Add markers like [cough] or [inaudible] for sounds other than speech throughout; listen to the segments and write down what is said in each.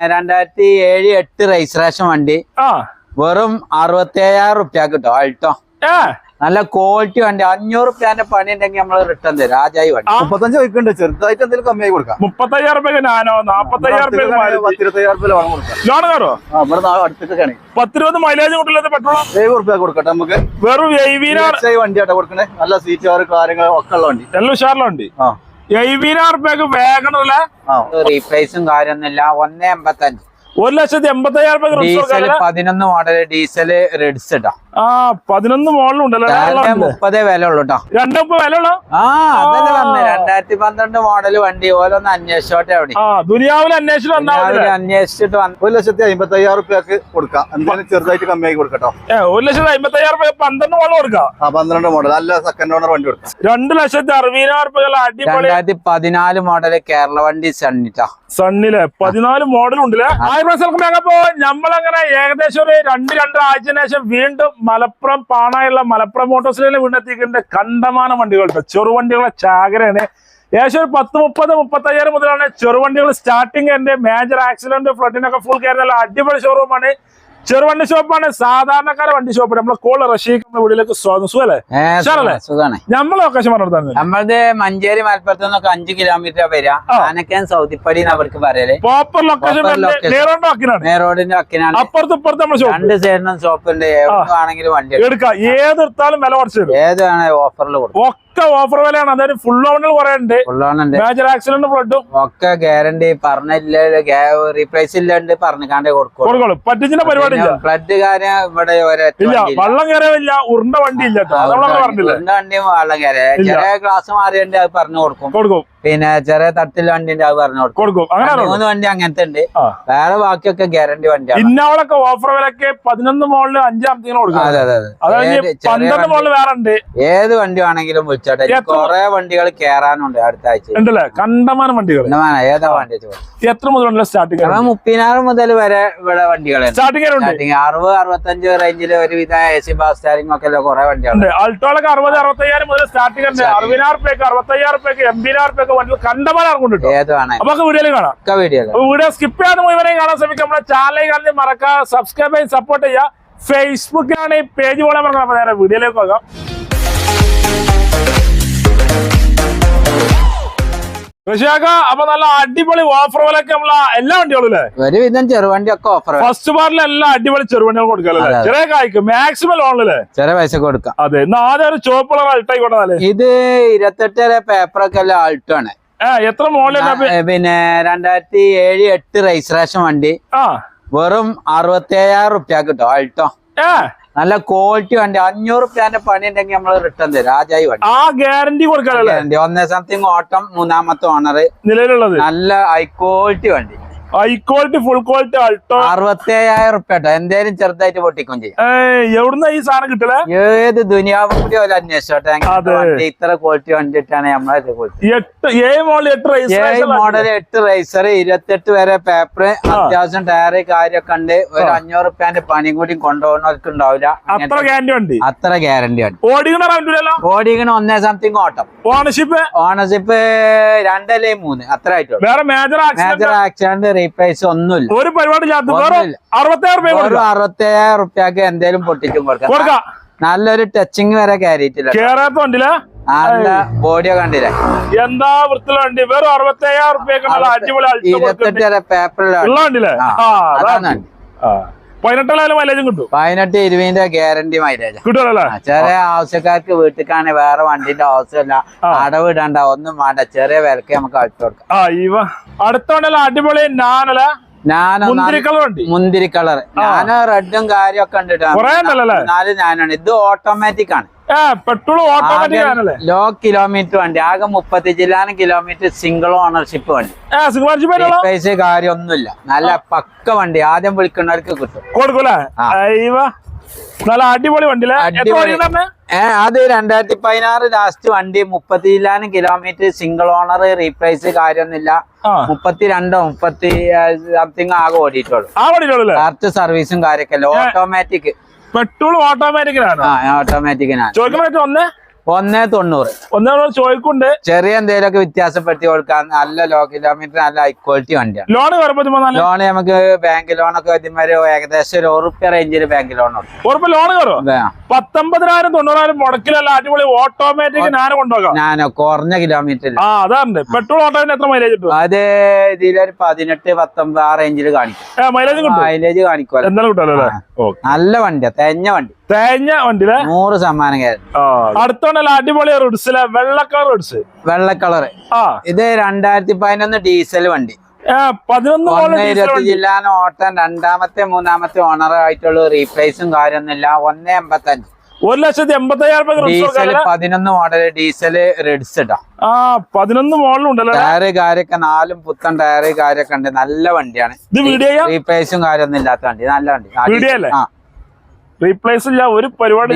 രണ്ടായിരത്തി ഏഴ് എട്ട് രജിസ്ട്രേഷൻ വണ്ടി. ആ. വെറും അറുപത്തി അയ്യായിരം റുപ്യ കിട്ടും ആൾട്ടോ നല്ല ക്വാളിറ്റി വണ്ടി. അഞ്ഞൂറ് റുപ്യാന്റെ പണി ഉണ്ടെങ്കിൽ നമ്മൾ റിട്ടേൺ തരും. രാജായി വണ്ടി. മുപ്പത്തഞ്ച് വയ്ക്കുന്നുണ്ട്. ചെറുതായിട്ട് എന്തെങ്കിലും കമ്മിയായി കൊടുക്കാം. മുപ്പത്തയ്യായിരം റുപ്യക്ക് നാനോ? നാപ്പത്തയ്യായിരം മൈലേജ് കിട്ടില്ലാത്ത പെട്രോൾ ഏഴ് റുപ്യ കൊടുക്കട്ടെ നമുക്ക്. വെറും എയ്വീനാർ വണ്ടി ആട്ടോ കൊടുക്കണേ. നല്ല സീറ്റ് കാര്യങ്ങൾ ഒക്കെ ഉള്ള വണ്ടി. എല്ലാം ഉഷാറിലുണ്ട് ആ. എയ്വീനാർ റുപ്യക്ക് വേഗണല്ലേ ആ. റീപ്ലേസും കാര്യമൊന്നുമില്ല. ഒന്നേ എൺപത്തഞ്ച് ഒരു ലക്ഷത്തി എൺപത്തി അയ്യായിരം ഡീസൽ പതിനൊന്ന് മോഡൽ ഡീസൽ റെഡ്സ് ആ പതിനൊന്ന് മോളിലുണ്ടല്ലോ രണ്ടേ മുപ്പതേ വില ഉള്ളൂ കേട്ടോ രണ്ടു മുപ്പത് വില ഉള്ളു ആ അതല്ലേ പറഞ്ഞത് രണ്ടായിരത്തി പന്ത്രണ്ട് മോഡൽ വണ്ടി ഓരോന്ന് അന്വേഷിച്ചോട്ടെ അവിടെ. ആ ദുനിയാവിൽ അന്വേഷിച്ചിട്ട് വന്ന് ഒരു ലക്ഷത്തി അമ്പത്തയ്യായിരം റുപ്യക്ക് കൊടുക്കാം. എന്തെങ്കിലും ചെറുതായിട്ട് കമ്മിയാക്കി കൊടുക്കട്ടോ. ഒരു ലക്ഷത്തി അമ്പത്തയ്യായിരം റുപ്യ പന്ത്രണ്ട് മോഡൽ കൊടുക്കാം? ആ പന്ത്രണ്ട് മോഡൽ അല്ല സെക്കൻഡ് ഓണർ വണ്ടി കൊടുക്കാം. രണ്ട് ലക്ഷത്തി അറുപതിനായിരം റുപ്യ അടിപൊളി രണ്ടായിരത്തി പതിനാല് മോഡൽ കേരള വണ്ടി സണ്ണിട്ടാ സണ്ണിലെ പതിനാല് മോഡൽ ഉണ്ടല്ലേ ആയിരം സ്ഥലക്കുമ്പോഴപ്പോ നമ്മളങ്ങനെ ഏകദേശം ഒരു രണ്ട് രണ്ടര ആഴ്ച ശേഷം വീണ്ടും മലപ്പുറം പാണായുള്ള മലപ്പുറം മോട്ടോർസിലെ വീണ്ടെത്തിക്കേണ്ട കണ്ടമാന വണ്ടികൾ കേട്ടോ ചെറുവണ്ടികളെ ചാകരയാണ്. ഏകദേശം ഒരു പത്ത് മുപ്പത് മുപ്പത്തയ്യായിരം മുതലാണ് ചെറുവണ്ടികൾ സ്റ്റാർട്ടിങ് എന്റെ മേജർ ആക്സിഡന്റ് ഫ്ലഡിനൊക്കെ ഫുൾ കയറി അടിപൊളി ഷോറൂമാണ് ചെറുവണ്ടി ഷോപ്പാണ്. സാധാരണക്കാരെ വണ്ടി ഷോപ്പ്. നമ്മളെ കോൾ റഷ്യക്ക് വീട്ടിലേക്ക് സ്വാഗതം. സുഖല്ലേ? സുഖാണ്. നമ്മൾ ലൊക്കേഷൻ പറഞ്ഞു നമ്മളത് മഞ്ചേരി മലപ്പുറത്ത് നിന്നൊക്കെ അഞ്ചു കിലോമീറ്റർ വരിക. ആനക്കാൻ സൗദിപ്പടി അവർക്ക് പറയൽ. പ്രോപ്പർ ലൊക്കേഷൻ റോഡിന്റെ വക്കിനാണ് അപ്പുറത്ത് ഇപ്പുറത്ത് നമ്മുടെ ഷോപ്പ് രണ്ട് സൈഡിനും ഷോപ്പുണ്ട് ആണെങ്കിലും വണ്ടി എടുക്കാം. ഏതെടുത്താലും വില കുറച്ച് ഏതാണ് ഓഫറിൽ കൊടുക്കും. ഒക്കെ ഓഫർ വിലയാണ്. അതായത് ഫുൾ ഓണിൽ കുറെ ഉണ്ട്. മേജർ ആക്സിഡന്റ് ഫ്ലഡും ഒക്കെ ഗ്യാരണ്ടി പറഞ്ഞില്ല റീപ്ലേസ് ഇല്ലാണ്ട് പറഞ്ഞിക്കാണ്ടേ കൊടുക്കും. കൊടുക്കണം പറ്റിച്ചിന്റെ പരിപാടി ഇല്ല ഫ്ലഡ് കാര്യം ഇവിടെ ഇല്ല. വള്ളം ഉരുണ്ട വണ്ടി ഇല്ല കേട്ടോ അത് നമ്മളങ്ങനെ പറഞ്ഞില്ലേ? രണ്ട് വണ്ടിയും വെള്ളം കയറിയ. ചെറിയ ക്ലാസ് മാറിയുണ്ട് അത് പറഞ്ഞു കൊടുക്കും. കൊടുക്കും. പിന്നെ ചെറിയ തട്ടിൽ വണ്ടി ഉണ്ട് അത് പറഞ്ഞു കൊടുക്കും. മൂന്ന് വണ്ടി അങ്ങനത്തെ ഉണ്ട്. വേറെ ബാക്കിയൊക്കെ ഗ്യാരണ്ടി വണ്ടിയാണ്. ഇന്നവളൊക്കെ ഓഫർ വിലക്ക് പതിനൊന്ന് മോളിൽ അഞ്ചാമത്തേന് കൊടുക്കും. അതെ അതെ അതെ. പന്ത്രണ്ട് വണ്ടി- വേറെ ഉണ്ട്. ഏത് വണ്ടി വേണമെങ്കിലും വിളിച്ചോട്ടെ. കുറെ വണ്ടികൾ കേറാനുണ്ട് അടുത്ത ആഴ്ച. ഉണ്ടല്ലേ? കണ്ടമാനം വണ്ടികൾ. ഏതാ വണ്ടി എത്ര മുതൽ സ്റ്റാർട്ടിങ് അപ്പൊ മുപ്പതിനായിരം മുതൽ വരെ ഇവിടെ വണ്ടികൾ സ്റ്റാർട്ടിങ് അറുപത് അറുപത്തഞ്ച് റേഞ്ചിൽ ഒരുവിധ എ സി ബാസ് സ്റ്റാരിംഗ് ഒക്കെ കുറെ വണ്ടികളുണ്ട്. അൾട്ടോളൊക്കെ അറുപത് അറുപത്തയ്യായിരം മുതൽ സ്റ്റാർട്ടിംഗ് ഉണ്ട് അറുപതിനായിരം രൂപയ്ക്ക് അറുപത്തയ്യായിരം രൂപയ്ക്ക് എൺപതിനായിരം റുപ്യക്ക് വണ്ടികൾ കണ്ടമാനം ഇറങ്ങുന്നുണ്ട് അപ്പൊ വീഡിയോയിൽ കാണാം. വീഡിയോ വീഡിയോ സ്കിപ്പ് ചെയ്യാതെ മുഴുവനെയും കാണാൻ ശ്രമിക്കുക നമ്മുടെ ചാനൽ കാണി മറക്കാ സബ്സ്ക്രൈബ് ചെയ്ത് സപ്പോർട്ട് ചെയ്യുക. ഫേസ്ബുക്കിലാണ് ഈ പേജ് പോലെ പറഞ്ഞത്. അപ്പൊ നേരെ വീഡിയോയിലേക്ക് പോകാം. അപ്പൊ നല്ല അടിപൊളി ഓഫർ പോലൊക്കെ നമ്മള എല്ലാ വണ്ടികളും അല്ലേ ഒരുവിധം ചെറുവണ്ടി ഒക്കെ ഓഫർ ഫസ്റ്റ് പാർട്ടിൽ എല്ലാ അടിപൊളി ചെറുവണ്ടികൾ കൊടുക്കല്ലേ. ചെറിയ കായ്ക്ക് മാക്സിമം ലോണല്ലേ ചെറിയ പൈസ കൊടുക്കാം. അതെ ഇന്ന് ആദ്യം ഒരു ചുവപ്പുള്ള അൾട്ടായിക്കോട്ടെ അല്ലേ ഇത് ഇരുപത്തെട്ട് പേപ്പറൊക്കെ എല്ലാം ആൾട്ടാണ് ആ എത്ര മോഡലാണ് പിന്നെ രണ്ടായിരത്തി ഏഴ് എട്ട് രജിസ്ട്രേഷൻ വണ്ടി. വെറും അറുപത്തി ഏഴായിരം റുപ്യ കിട്ടും ആൾട്ടോ ഏ നല്ല ക്വാളിറ്റി വണ്ടി. അഞ്ഞൂറ് റുപ്യാന്റെ പണി ഉണ്ടെങ്കിൽ നമ്മൾ റിട്ടേൺ തരും. രാജായി വണ്ടി. ആ ഗ്യാരണ്ടി കൊടുക്കാനുള്ള ഒന്നേ സംതിങ് ഓട്ടം മൂന്നാമത്തെ ഓണർ നിലവിലുള്ളത്? നല്ല ഹൈ ക്വാളിറ്റി വണ്ടി. High quality full quality Alto അറുപത്തി റുപ്യ കേട്ടോ എന്തേലും ചെറുതായിട്ട് പൊട്ടിക്കും ചെയ്യും. എവിടുന്ന ഈ സാധനം കിട്ടലേ? ഏത് ദുനിയാവും കൂടി ഒരു അന്വേഷിച്ചോട്ടെ. ഇത്ര ക്വാളിറ്റി വണ്ടിട്ടാണ് നമ്മളെ ഏഴ് മോഡൽ എട്ട് റൈസർ ഇരുപത്തെട്ട് വരെ പേപ്പർ അത്യാവശ്യം ടയറ് കാര്യമൊക്കെ ഉണ്ട്. ഒരു അഞ്ഞൂറ് റുപ്യാന്റെ പണിയും കൂടി കൊണ്ടുപോകുന്നവർക്ക് ഉണ്ടാവില്ല. അത്ര ഗ്യാരണ്ടി ഉണ്ട് അത്ര ഗ്യാരണ്ടി ഉണ്ട് ഓടിക്കണ ഒന്നേ സംതിങ് ഓട്ടം. ഓണർഷിപ്പ് ഓണർഷിപ്പ് രണ്ടല്ലേ മൂന്ന്. അത്ര ആയിട്ടുള്ളൂ. മേജർ ആക്സിഡന്റ് റീപ്ലേസ് ഒന്നുമില്ല. ഒരു പരിപാടി അറുപത്തേഴ് റുപ്യക്ക് എന്തേലും പൊട്ടിച്ചും കൊടുക്കാം. നല്ലൊരു ടച്ചിങ് വരെ കയറിയിട്ടില്ല കേറാത്ത വണ്ടിയില്ല നല്ല ബോഡിയോ കണ്ടില്ല? എന്താ വൃത്തിയുള്ള വണ്ടി? വെറും അറുപത്തേഴായിരം നല്ല അടിപൊളി ഇരുപത്തെട്ട് വരെ പേപ്പറിലാണ് ഉള്ള ആ, ആ അതാണ് കിട്ടും പതിനെട്ട് ഇരുപതിന്റെ ഗ്യാരണ്ടി മൈലേജ് കിട്ടുമല്ലോ ചെറിയ ആവശ്യക്കാർക്ക് വീട്ടിൽ വേറെ വണ്ടിന്റെ ആവശ്യമില്ല. അടവിടണ്ട അടവ് ഇടണ്ട ഒന്നും വേണ്ട. ചെറിയ വിലക്ക് നമുക്ക് അടിച്ചു കൊടുക്കാം. ആ ഇവ. അടുത്ത അടിപൊളി ഞാനല്ല മുന്തിരി കളർ ഞാൻ റെഡും കാര്യമൊക്കെ ഉണ്ട്? നാല് ഞാനാണ് ഇത് ഓട്ടോമാറ്റിക് ആണ്. പെട്രോൾ ഓട്ടോമാറ്റിക് ആണല്ലേ ലോ കിലോമീറ്റർ വണ്ടി ആകെ മുപ്പത്തി ജില്ലാനും കിലോമീറ്റർ സിംഗിൾ ഓണർഷിപ്പ് വണ്ടി. പൈസ കാര്യമൊന്നുമില്ല. നല്ല പക്ക വണ്ടി ആദ്യം വിളിക്കുന്നവർക്ക് കിട്ടും. കൊടുക്കൂലേ. നല്ല അടിപൊളി. വണ്ടി ഏഹ് അത് രണ്ടായിരത്തി പതിനാറ് ലാസ്റ്റ് വണ്ടി മുപ്പത്തി ജില്ലാനും കിലോമീറ്റർ സിംഗിൾ ഓണർ റീപ്ലേസ് കാര്യമൊന്നുമില്ല. മുപ്പത്തിരണ്ടോ മുപ്പത്തി രണ്ടോ മുപ്പത്തി സംതിങ് ആകെ ഓടിയിട്ടുള്ളൂ. കറക്റ്റ് സർവീസും കാര്യമൊക്കെ ഓട്ടോമാറ്റിക് പെട്രോൾ ഓട്ടോമാറ്റിക്കലാണ് ഓട്ടോമാറ്റിക്കലാണ് ചോദിക്കുന്ന ഒന്ന്. ഒന്നേ തൊണ്ണൂറ്. ഒന്നേ ചോദിക്കുണ്ട് ചെറിയ എന്തെങ്കിലുമൊക്കെ വ്യത്യാസപ്പെടുത്തി കൊടുക്കാൻ നല്ല ലോ കിലോമീറ്റർ നല്ല ഹൈ ക്വാളിറ്റി വണ്ടിയാണ്. ലോൺ ലോൺ നമുക്ക് ബാങ്ക് ലോണൊക്കെ വരുമ്പോൾ ഏകദേശം ഒരു ഉറുപ്പ്യ റേഞ്ചിൽ ബാങ്ക് ലോൺ ഉറപ്പ് ലോൺ കയറോ? പത്തൊമ്പതിനായിരം തൊണ്ണൂറായിരം മുടക്കിലല്ല അടിപൊളി ഓട്ടോമാറ്റിക് ഞാൻ കൊണ്ടുപോകാം. ഞാനോ കുറഞ്ഞ കിലോമീറ്റർ ആ അതാറുണ്ട് പെട്രോൾ ഓട്ടോന് എത്ര മൈലേജ് കിട്ടും? അത് ഇതിലൊരു പതിനെട്ട് പത്തൊമ്പത് ആ റേഞ്ചിൽ കാണിക്കും. മൈലേജ് കാണിക്കും മൈലേജ് കാണിക്കുമല്ലോ. നല്ല വണ്ടിയാ തെഞ്ഞ വണ്ടി. തേഞ്ഞ വണ്ടിയിലെ? നൂറ് ശതമാനം അടുത്തോണ്ടല്ല അടിപൊളി റിഡ്സിലെ വെള്ള കളർ റിഡ്സ് വെള്ള ആ. ഇത് രണ്ടായിരത്തി പതിനൊന്ന് ഡീസൽ വണ്ടി. പതിനൊന്ന് വണ്ടി. ജില്ലാന ഓട്ടം രണ്ടാമത്തെ മൂന്നാമത്തെ ഓണർ ആയിട്ടുള്ള റീപ്ലേസും കാര്യമൊന്നുമില്ല. ഒന്ന് എൺപത്തി അഞ്ച് ഒരു ലക്ഷത്തി എൺപത്തയ്യായിരം ഡീസൽ പതിനൊന്ന് മോഡൽ ഡീസൽ റെഡ്സ് ഇട്ടാ ആ പതിനൊന്ന് മോഡലും ഉണ്ടല്ലോ ടയറ് കാര്യൊക്കെ നാലും പുത്തൻ ടയറ് കാര്യൊക്കെ ഉണ്ട്. നല്ല വണ്ടിയാണ്. ഇത് വീഡിയോ ചെയ്യാം? റീപ്ലേസും കാര്യമൊന്നും ഇല്ലാത്ത വണ്ടി. നല്ല വണ്ടി. വീഡിയോ അല്ലേ? ആ. റീപ്ലേസ് ഇല്ല ഒരു പരിപാടി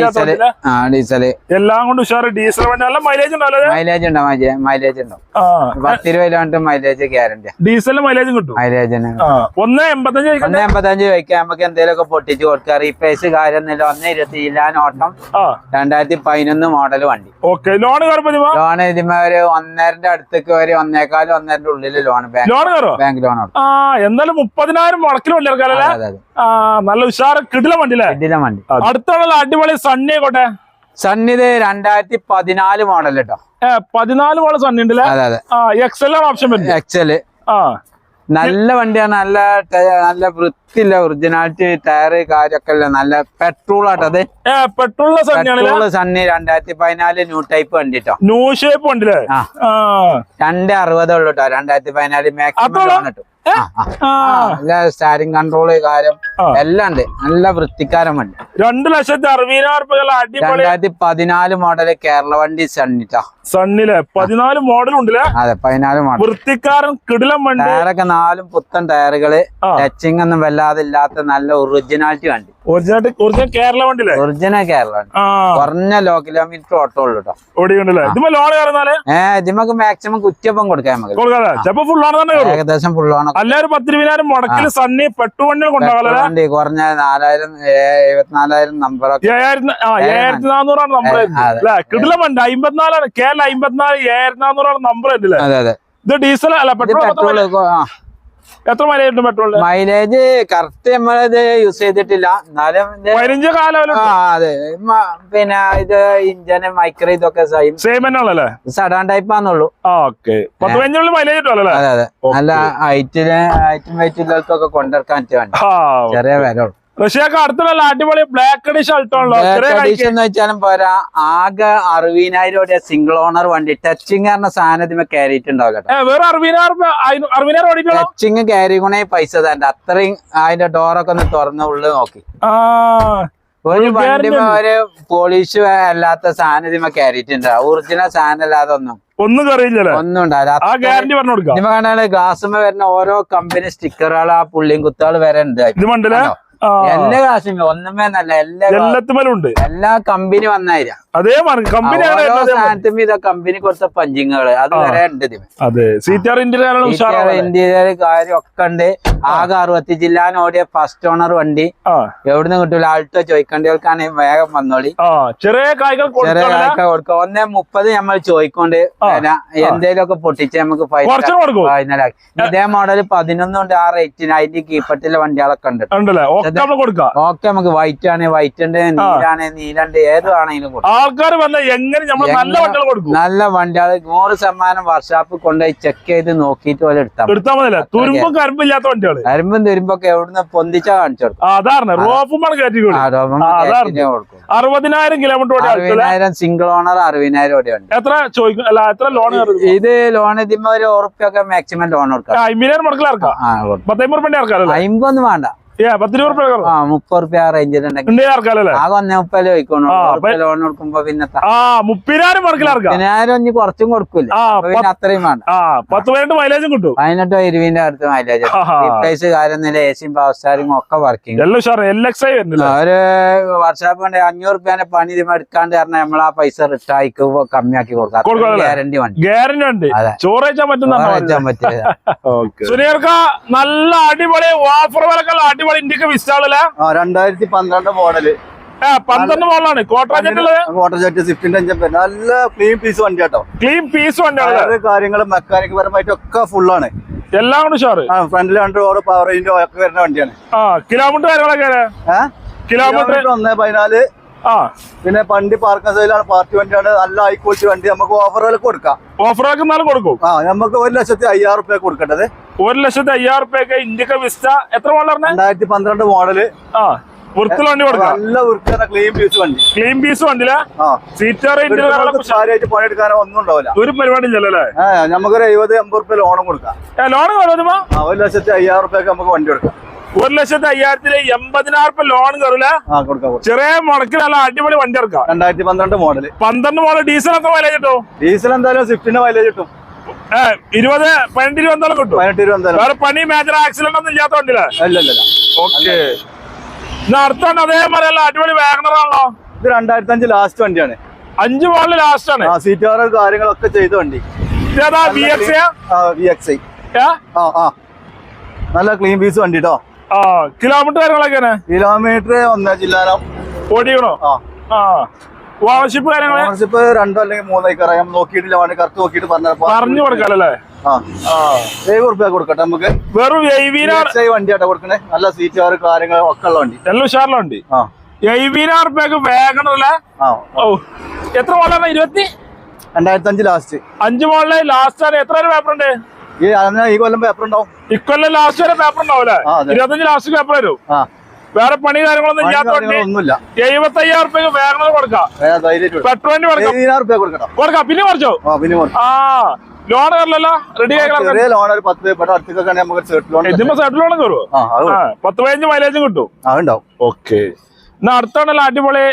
ഡീസൽ. എല്ലാം കൊണ്ട് ഉഷാറ്. ഡീസൽ വണ്ടി നല്ല മൈലേജ് മൈലേജ് ഉണ്ടോ? മൈലേജ് ഉണ്ടോ? പത്ത് കിലോമീറ്റർ മൈലേജ് ഗ്യാരണ്ടി ഡീസലിന് മൈലേജ് കിട്ടും. മൈലേജ് ഒന്ന് എൺപത്തഞ്ച്? ഒന്ന് എൺപത്തഞ്ച് വയ്ക്കാൻ നമുക്ക് എന്തെങ്കിലുമൊക്കെ പൊട്ടിച്ച് കൊടുക്കാം. റീപ്ലേസ് കാര്യമൊന്നുമില്ല ഒന്ന് ഇരുപത്തി ഇല്ലാൻ ഓട്ടം. രണ്ടായിരത്തി പതിനൊന്ന് മോഡൽ വണ്ടി. ഓക്കെ ലോൺ ലോൺ ഇതിമേ ഒരു ഒന്നരന്റെ അടുത്തേക്ക് ഒരു ഒന്നേക്കാലും ഒന്നരന്റെ ഉള്ളിൽ loan bank loan bank loan എന്നാലും മുപ്പതിനായിരം ആ നല്ല ഉഷാറ്. കിടില വണ്ടി കിടില വണ്ടി അടുത്തുള്ള അടിപൊളി സണ്ണി കോട്ടെ സണ്ണിത് രണ്ടായിരത്തി പതിനാല് മോഡൽ കേട്ടോ പതിനാല് മോഡൽ സണ്ണി ഉണ്ടല്ലേ? അതെ എക്സൽ ഓപ്ഷൻ എക്സൽ എക്സൽ ആ. നല്ല വണ്ടിയാണ് നല്ല നല്ല വൃത്തിയില്ല ഒറിജിനാലിറ്റി ടയർ കാര്യമൊക്കെ അല്ല നല്ല പെട്രോൾ ആട്ടത് സണ്ണിയാണല്ലേ പെട്രോൾ സണ്ണി രണ്ടായിരത്തി പതിനാല് ന്യൂ ടൈപ്പ് വണ്ടി കേട്ടോ ന്യൂ ഷേപ്പ് വണ്ടി രണ്ടേ അറുപതേ ഉള്ളൂ കേട്ടോ രണ്ടായിരത്തി പതിനാല് മാക്സിമം കിട്ടും നല്ല സ്റ്റാരിങ് കൺട്രോൾ കാര്യം. എല്ലാം ഉണ്ട്. നല്ല വൃത്തിക്കാരൻ വണ്ടി. രണ്ട് ലക്ഷത്തി അറുപതിനായിരം രണ്ടായിരത്തി പതിനാല് മോഡൽ കേരള വണ്ടി സണ്ണിട്ടാ സണ്ണിലെ പതിനാല് മോഡൽ ഉണ്ടല്ലേ? അതെ പതിനാല് മോഡൽ വൃത്തിക്കാരൻ കിടിലം വണ്ടി. ടയറൊക്കെ നാലും പുത്തൻ ടയറുകൾ. ടച്ചിങ് ഒന്നും വല്ലാതെ ഇല്ലാത്ത നല്ല ഒറിജിനാലിറ്റി വണ്ടി. ഒറിജിനൽ ഒറിജിനൽ കേരള വണ്ടിയില്ലേ? ഒറിജിനൽ കേരള കുറഞ്ഞ ലോ കിലോമീറ്റർ ഓട്ടോ ഉള്ളു കേട്ടോ ഓടിയുണ്ടല്ലേ ഇതിപ്പോ ലോൺ കയറുന്നാൽ? ഏഹ് ഇതിമക്ക് മാക്സിമം കുറ്റിയപ്പം കൊടുക്കാൻ നമുക്ക്. ഫുൾ ആണ് തന്നെ ഏകദേശം ആണ് അല്ലാരും പത്തിരുപതിനായിരം മുടക്കിൽ സണ്ണി പെട്ടു വണ്ടികൾ കൊണ്ടാകാലല്ലേ വണ്ടി കുറഞ്ഞ നാലായിരം എഴുപത്തിനാലായിരം നമ്പറൊക്കെ ഏഴായിരത്തി നാനൂറാണ് നമ്പർ. അല്ലെ? കിടിലം വണ്ടി അമ്പത്തിനാലാണ്. കേരള അമ്പത്തിനാല് ഏഴായിരത്തി നാനൂറാണ് നമ്പർ അല്ലേ? അതെ അതെ. ഇത് ഡീസൽ അല്ല പെട്രോൾ പെട്രോൾ എത്ര മൈലേജ് പെട്രോളിന് മൈലേജ് കറക്റ്റ് നമ്മളത് യൂസ് ചെയ്തിട്ടില്ല. എന്നാലും പതിനഞ്ച് കാലം അതെ. പിന്നെ ഇത് ഇഞ്ചന് മൈക്രോ ഇതൊക്കെ സെയിം സെയിം തന്നെയാണല്ലേ? സഡാൻ ടൈപ്പ് ആണെന്നുള്ളൂ. ഓക്കെ പത്ത് മൈലേജ് കിട്ടുമല്ലോ അതെ അതെ. നല്ല ഹൈറ്റിൽ ഹൈറ്റും വെയിറ്റുള്ളവർക്കൊക്കെ കൊണ്ടിറക്കാൻ ചെറിയ വില റഷ്യക്ക് അടുത്തുള്ള അടിപൊളി ബ്ലാക്ക് അഡീഷൻ അൾട്ടോ ചെറിയ കൈക്ക്. എന്ന് വെച്ചാലും പോരാ. ആകെ അറുപതിനായിരം സിംഗിൾ ഓണർ വണ്ടി. ടച്ചിങ് പറഞ്ഞ സാധനത്തിന് ഇതിമേ കയറിയിട്ടുണ്ടാവില്ല കേട്ടോ വേറെ അറുപതിനായിരം ടച്ചിങ് കയറി ഗുണേ പൈസ തരണ്ട. അത്രയും അതിന്റെ ഡോറൊക്കെ ഒന്ന് തുറന്ന് ഉള്ളിൽ നോക്കി. ഒരു വണ്ടി ഒരു പോളിഷ് അല്ലാത്ത സാധനം കയറിയിട്ടുണ്ടാവും കയറിയിട്ടുണ്ട് ഒറിജിനൽ സാധനം അല്ലാതെ ഒന്നും. ഒന്നും അറിയില്ല ഒന്നും ഉണ്ടാവില്ല. കണ്ടാൽ വരുന്ന ഓരോ കമ്പനി സ്റ്റിക്കറുകൾ ആ പുള്ളിയും കുത്തുകൾ വരെ ഉണ്ട്. ഇത് മണ്ടല്ലേ? ആ എല്ലാ കാശും ഒന്നുമേന്നല്ല എല്ലാ glass- എല്ലാത്തുമേലും ഉണ്ട് എല്ലാ കമ്പനി വന്നായിരം. അതേ സ്ഥാനത്തും ഇത് കമ്പനി കൊടുത്ത പഞ്ചിങ്ങുകൾ. അത് വരെ ഉണ്ട് അതെ. സീറ്റാർ ഇന്ത്യയിലെ കാര്യം ഒക്കെ ഉണ്ട്. ആകെ അറുപത്തി ജില്ലാൻ ഓടിയ ഫസ്റ്റ് ഓണർ വണ്ടി. എവിടുന്ന് കിട്ടൂല? ആൾട്ടോ ചോദിക്കേണ്ടവർക്കാണെങ്കിൽ വേഗം വന്നോളി. ചെറിയ കായ്കൾ ചെറിയ കൊടുക്കുക ഒന്നേ മുപ്പത് നമ്മൾ ചോദിക്കൊണ്ട്. എന്തേലും ഒക്കെ പൊട്ടിച്ച് നമുക്ക് ഫൈനലാക്കി ഇതേ മോഡൽ പതിനൊന്നുണ്ട് ആ റേറ്റിന് അതിന്റെ കീപ്പട്ടിലെ വണ്ടികളൊക്കെ ഉണ്ട്. ഓക്കെ നമുക്ക് വൈറ്റ് ആണ് വൈറ്റ് ഉണ്ട് നീലാണ് നീലണ്ട് ഏതാണെങ്കിലും ആൾക്കാർ വന്ന എങ്ങനെ നമ്മൾ നല്ല വണ്ടികൾ കൊടുക്കും? നല്ല വണ്ടികൾ നൂറ് ശതമാനം വർഷാപ്പ് കൊണ്ടുപോയി ചെക്ക് ചെയ്ത് നോക്കിയിട്ട് പോലെ എടുത്താൽ മതി. എടുത്താൽ മതിയല്ലേ? തുരുമ്പും കരുമ്പും ഇല്ലാത്ത വണ്ടികൾ. കരിമ്പും തുരുമ്പൊക്കെ എവിടുന്ന് പൊന്തിച്ചാ കാണിച്ചു കൊടുക്കും. അറുപതിനായിരം കിലോമീറ്റർ അറുപതിനായിരം സിംഗിൾ ഓണർ അറുപതിനായിരം ഓടി ഉണ്ട് എത്ര ചോദിക്കും? അല്ല എത്ര ലോൺ ഇത് ലോൺ ഇതിമ്മ ഒരു ഉറപ്പൊക്കെ മാക്സിമം ലോൺ കൊടുക്കാം. അമ്പതിനായിരം റുപ്യ ഇറക്കാമല്ലേ വേണ്ട. മുപ്പത് റുപ്യ ആകെ ഒന്നേ മുപ്പത് ചോദിക്കണു ലോൺ കൊടുക്കുമ്പോ പിന്നെ മുപ്പതിനായിരം ഇനി കുറച്ചും കൊടുക്കൂല. പിന്നെ അത്രയും വേണ്ട. മൈലേജും കിട്ടും. പതിനെട്ടോ ഇരുപതിന്റെ അടുത്ത് മൈലേജ്. റീപ്ലേസ് കാര്യമൊന്നുമില്ല. പവർ സ്റ്റാറിംഗ് ഒക്കെ വർക്കിംഗ് ഒരു വർഷാപ്പ് അഞ്ഞൂറ് റുപ്യാന്റെ പണി ഇതിമ എടുക്കാണ്ട് പറഞ്ഞാൽ നമ്മൾ ആ പൈസ റിട്ടായിക്ക് കമ്മിയാക്കി കൊടുക്കാം. ഗ്യാരണ്ടി വണ്ടി. ഗ്യാരണ്ടി വണ്ടി. അതെ. ചോറ് വെച്ചാൻ പറ്റുന്ന [laughs] നല്ല അടിപൊളി ഓഫർ വിലക്കുള്ള അടിപൊളി ഇന്ത്യയ്ക്ക് വിസ്റ്റാളല്ലേ രണ്ടായിരത്തി പന്ത്രണ്ട് മോഡൽ പന്ത്രണ്ട് മോളിലാണ് കോട്ടറാജുള്ളത് വാട്ടർ ജെറ്റ് സ്വിഫ്റ്റിന്റെ അഞ്ചൻ പേര് നല്ല ക്ലീൻ പീസ് വണ്ടി കേട്ടോ. ക്ലീൻ പീസ് വണ്ടിയാണ് കാര്യങ്ങൾ മെക്കാനിക് പരമായിട്ട് ഒക്കെ ഫുള്ളാണ് എല്ലാം കൊണ്ട് ഷാറ് ഫ്രണ്ടിൽ രണ്ട് ഓട് പവർ ഒക്കെ വരുന്ന വണ്ടിയാണ്. ആ കിലോമീറ്റർ കാര്യങ്ങളൊക്കെ കിലോമീറ്റർ കിലോമീറ്റർ ഒന്നേ പതിനാല് ആ. പിന്നെ പണ്ടി പാർക്കിംഗ് സൈഡിലാണ് പാർട്ടി വണ്ടിയാണ്. നല്ല ഹൈ ക്വാളിറ്റി വണ്ടി. നമുക്ക് ഓഫറുകൾക്ക് കൊടുക്കാം. ഓഫറൊക്കെ എന്നാലും കൊടുക്കും. ആ നമുക്ക് ഒരു ലക്ഷത്തി അയ്യായിരം റുപ്യ കൊടുക്കേണ്ടത്. ഒരു ലക്ഷത്തി അയ്യായിരം റുപ്യൊക്കെ ഇന്ത്യയ്ക്ക് വിസ്റ്റ എത്ര മോഡൽ രണ്ടായിരത്തി പന്ത്രണ്ട് മോഡൽ ആ വൃത്തിയുള്ള വണ്ടി കൊടുക്കാം. നല്ല വൃത്തി ക്ലീൻ പീസ് വണ്ടി. ക്ലീൻ പീസ് സീറ്റാർ നമുക്ക് കാര്യമായിട്ട് പണിയെടുക്കാനോ ഒന്നും ഉണ്ടാവില്ല. ഒരു പരിപാടി ഇല്ലല്ലേ നമുക്കൊരു എഴുപത് എൺപത് റുപ്യ ലോണും കൊടുക്കാം. ലോൺ ഒരു ലക്ഷത്തി അയ്യായിരം റുപ്യൊക്കെ നമുക്ക് വണ്ടി കൊടുക്കാം. ഒരു ലക്ഷത്തി അയ്യായിരത്തിൽ എൺപതിനായിരം റുപ്യ ലോൺ കയറില്ല. ചെറിയ മുടക്കിലല്ല അടിപൊളി വണ്ടി ഇറക്കാം രണ്ടായിരത്തി പന്ത്രണ്ട് മോഡൽ പന്ത്രണ്ട് മോഡൽ ഡീസൽ ഒക്കെ വില കിട്ടും? ഡീസൽ എന്തായാലും സ്വിഫ്റ്റിന്റെ മൈലേജ് കിട്ടും. ഇരുപത് പതിനെട്ട് ഇരുപത്തോളം കിട്ടും. പതിനെട്ട് രൂപ വേറെ പണി മേജർ ആക്സിഡന്റ് ഒന്നും ഇല്ലാത്ത വണ്ടിയില്ല? ഓക്കെ. അർത്ഥം അതേമാതിരി അല്ല അടിപൊളി വാഗണറാണല്ലോ ഇത് രണ്ടായിരത്തി അഞ്ച് ലാസ്റ്റ് വണ്ടിയാണ്. അഞ്ചു മോഡൽ ലാസ്റ്റ് ആണ്. സീറ്റ് കവർ കാര്യങ്ങളൊക്കെ ചെയ്ത വണ്ടി. വി എക്സ് ഐ ആ ആ നല്ല ക്ലീൻ പീസ് വണ്ടി കേട്ടോ ആ കിലോമീറ്റർ കാര്യങ്ങളൊക്കെ കിലോമീറ്റർ ഒന്നേ ജില്ലാരം. ഓടിക്കണോ? ആ. ആ. വാർഷിപ്പ് കാര്യങ്ങൾ? ഓണർഷിപ്പ് രണ്ടോ അല്ലെങ്കിൽ മൂന്നോ കറിയാം നോക്കിയിട്ടില്ല. വേണ്ടി കറക്റ്റ് നോക്കിയിട്ട് പറഞ്ഞപ്പോ പറഞ്ഞു കൊടുക്കാല്ലേ ഏഴ് കൊടുക്കട്ടെ നമുക്ക്? വെറും എയ്വീനാർ വി വണ്ടി ആട്ടോ കൊടുക്കണേ. നല്ല സീറ്റ് കവർ കാര്യങ്ങൾ ഒക്കെ ഉള്ള വണ്ടി. എല്ലാം ഉഷാറുള്ള വണ്ടി. ആ. എയ്വീനാർ റുപ്യക്ക് വാഗണറല്ലേ ആ. എത്ര മോളാണ് ഇരുപത്തി? രണ്ടായിരത്തി അഞ്ച് ലാസ്റ്റ് അഞ്ച് മോളിലെ ലാസ്റ്റ് ആണ്. എത്ര പേപ്പർ ഉണ്ട്? ഈ അതിന് ഈ കൊല്ലം പേപ്പർ ഉണ്ടാവും. ഇക്കൊല്ലം ലാസ്റ്റ് വരെ പേപ്പർ ഉണ്ടാവൂലേ ആ, അതെ. ഇരുപത്തഞ്ച് ലാസ്റ്റ് പേപ്പർ വരും. വേറെ പണി കാര്യങ്ങളൊന്നും പണി ഇല്ലാത്ത വണ്ടി കാര്യങ്ങളൊന്നുമില്ല. എഴുപത്തി അയ്യായിരം റുപ്യക്ക് വേഗം കൊടുക്കാം. പെട്രോളിന് കൊടുക്കാം. കൊടുക്കാം. പിന്നെ കുറച്ചോ? ആ ലോൺ കയറില്ലല്ലോ റെഡി ചെറിയ ലോൺ സെർട്ട് കയറുമോ പത്ത് പതിനഞ്ച് മൈലേജും കിട്ടും. ഓക്കെ എന്നാ അടുത്താണല്ലോ അടിപൊളി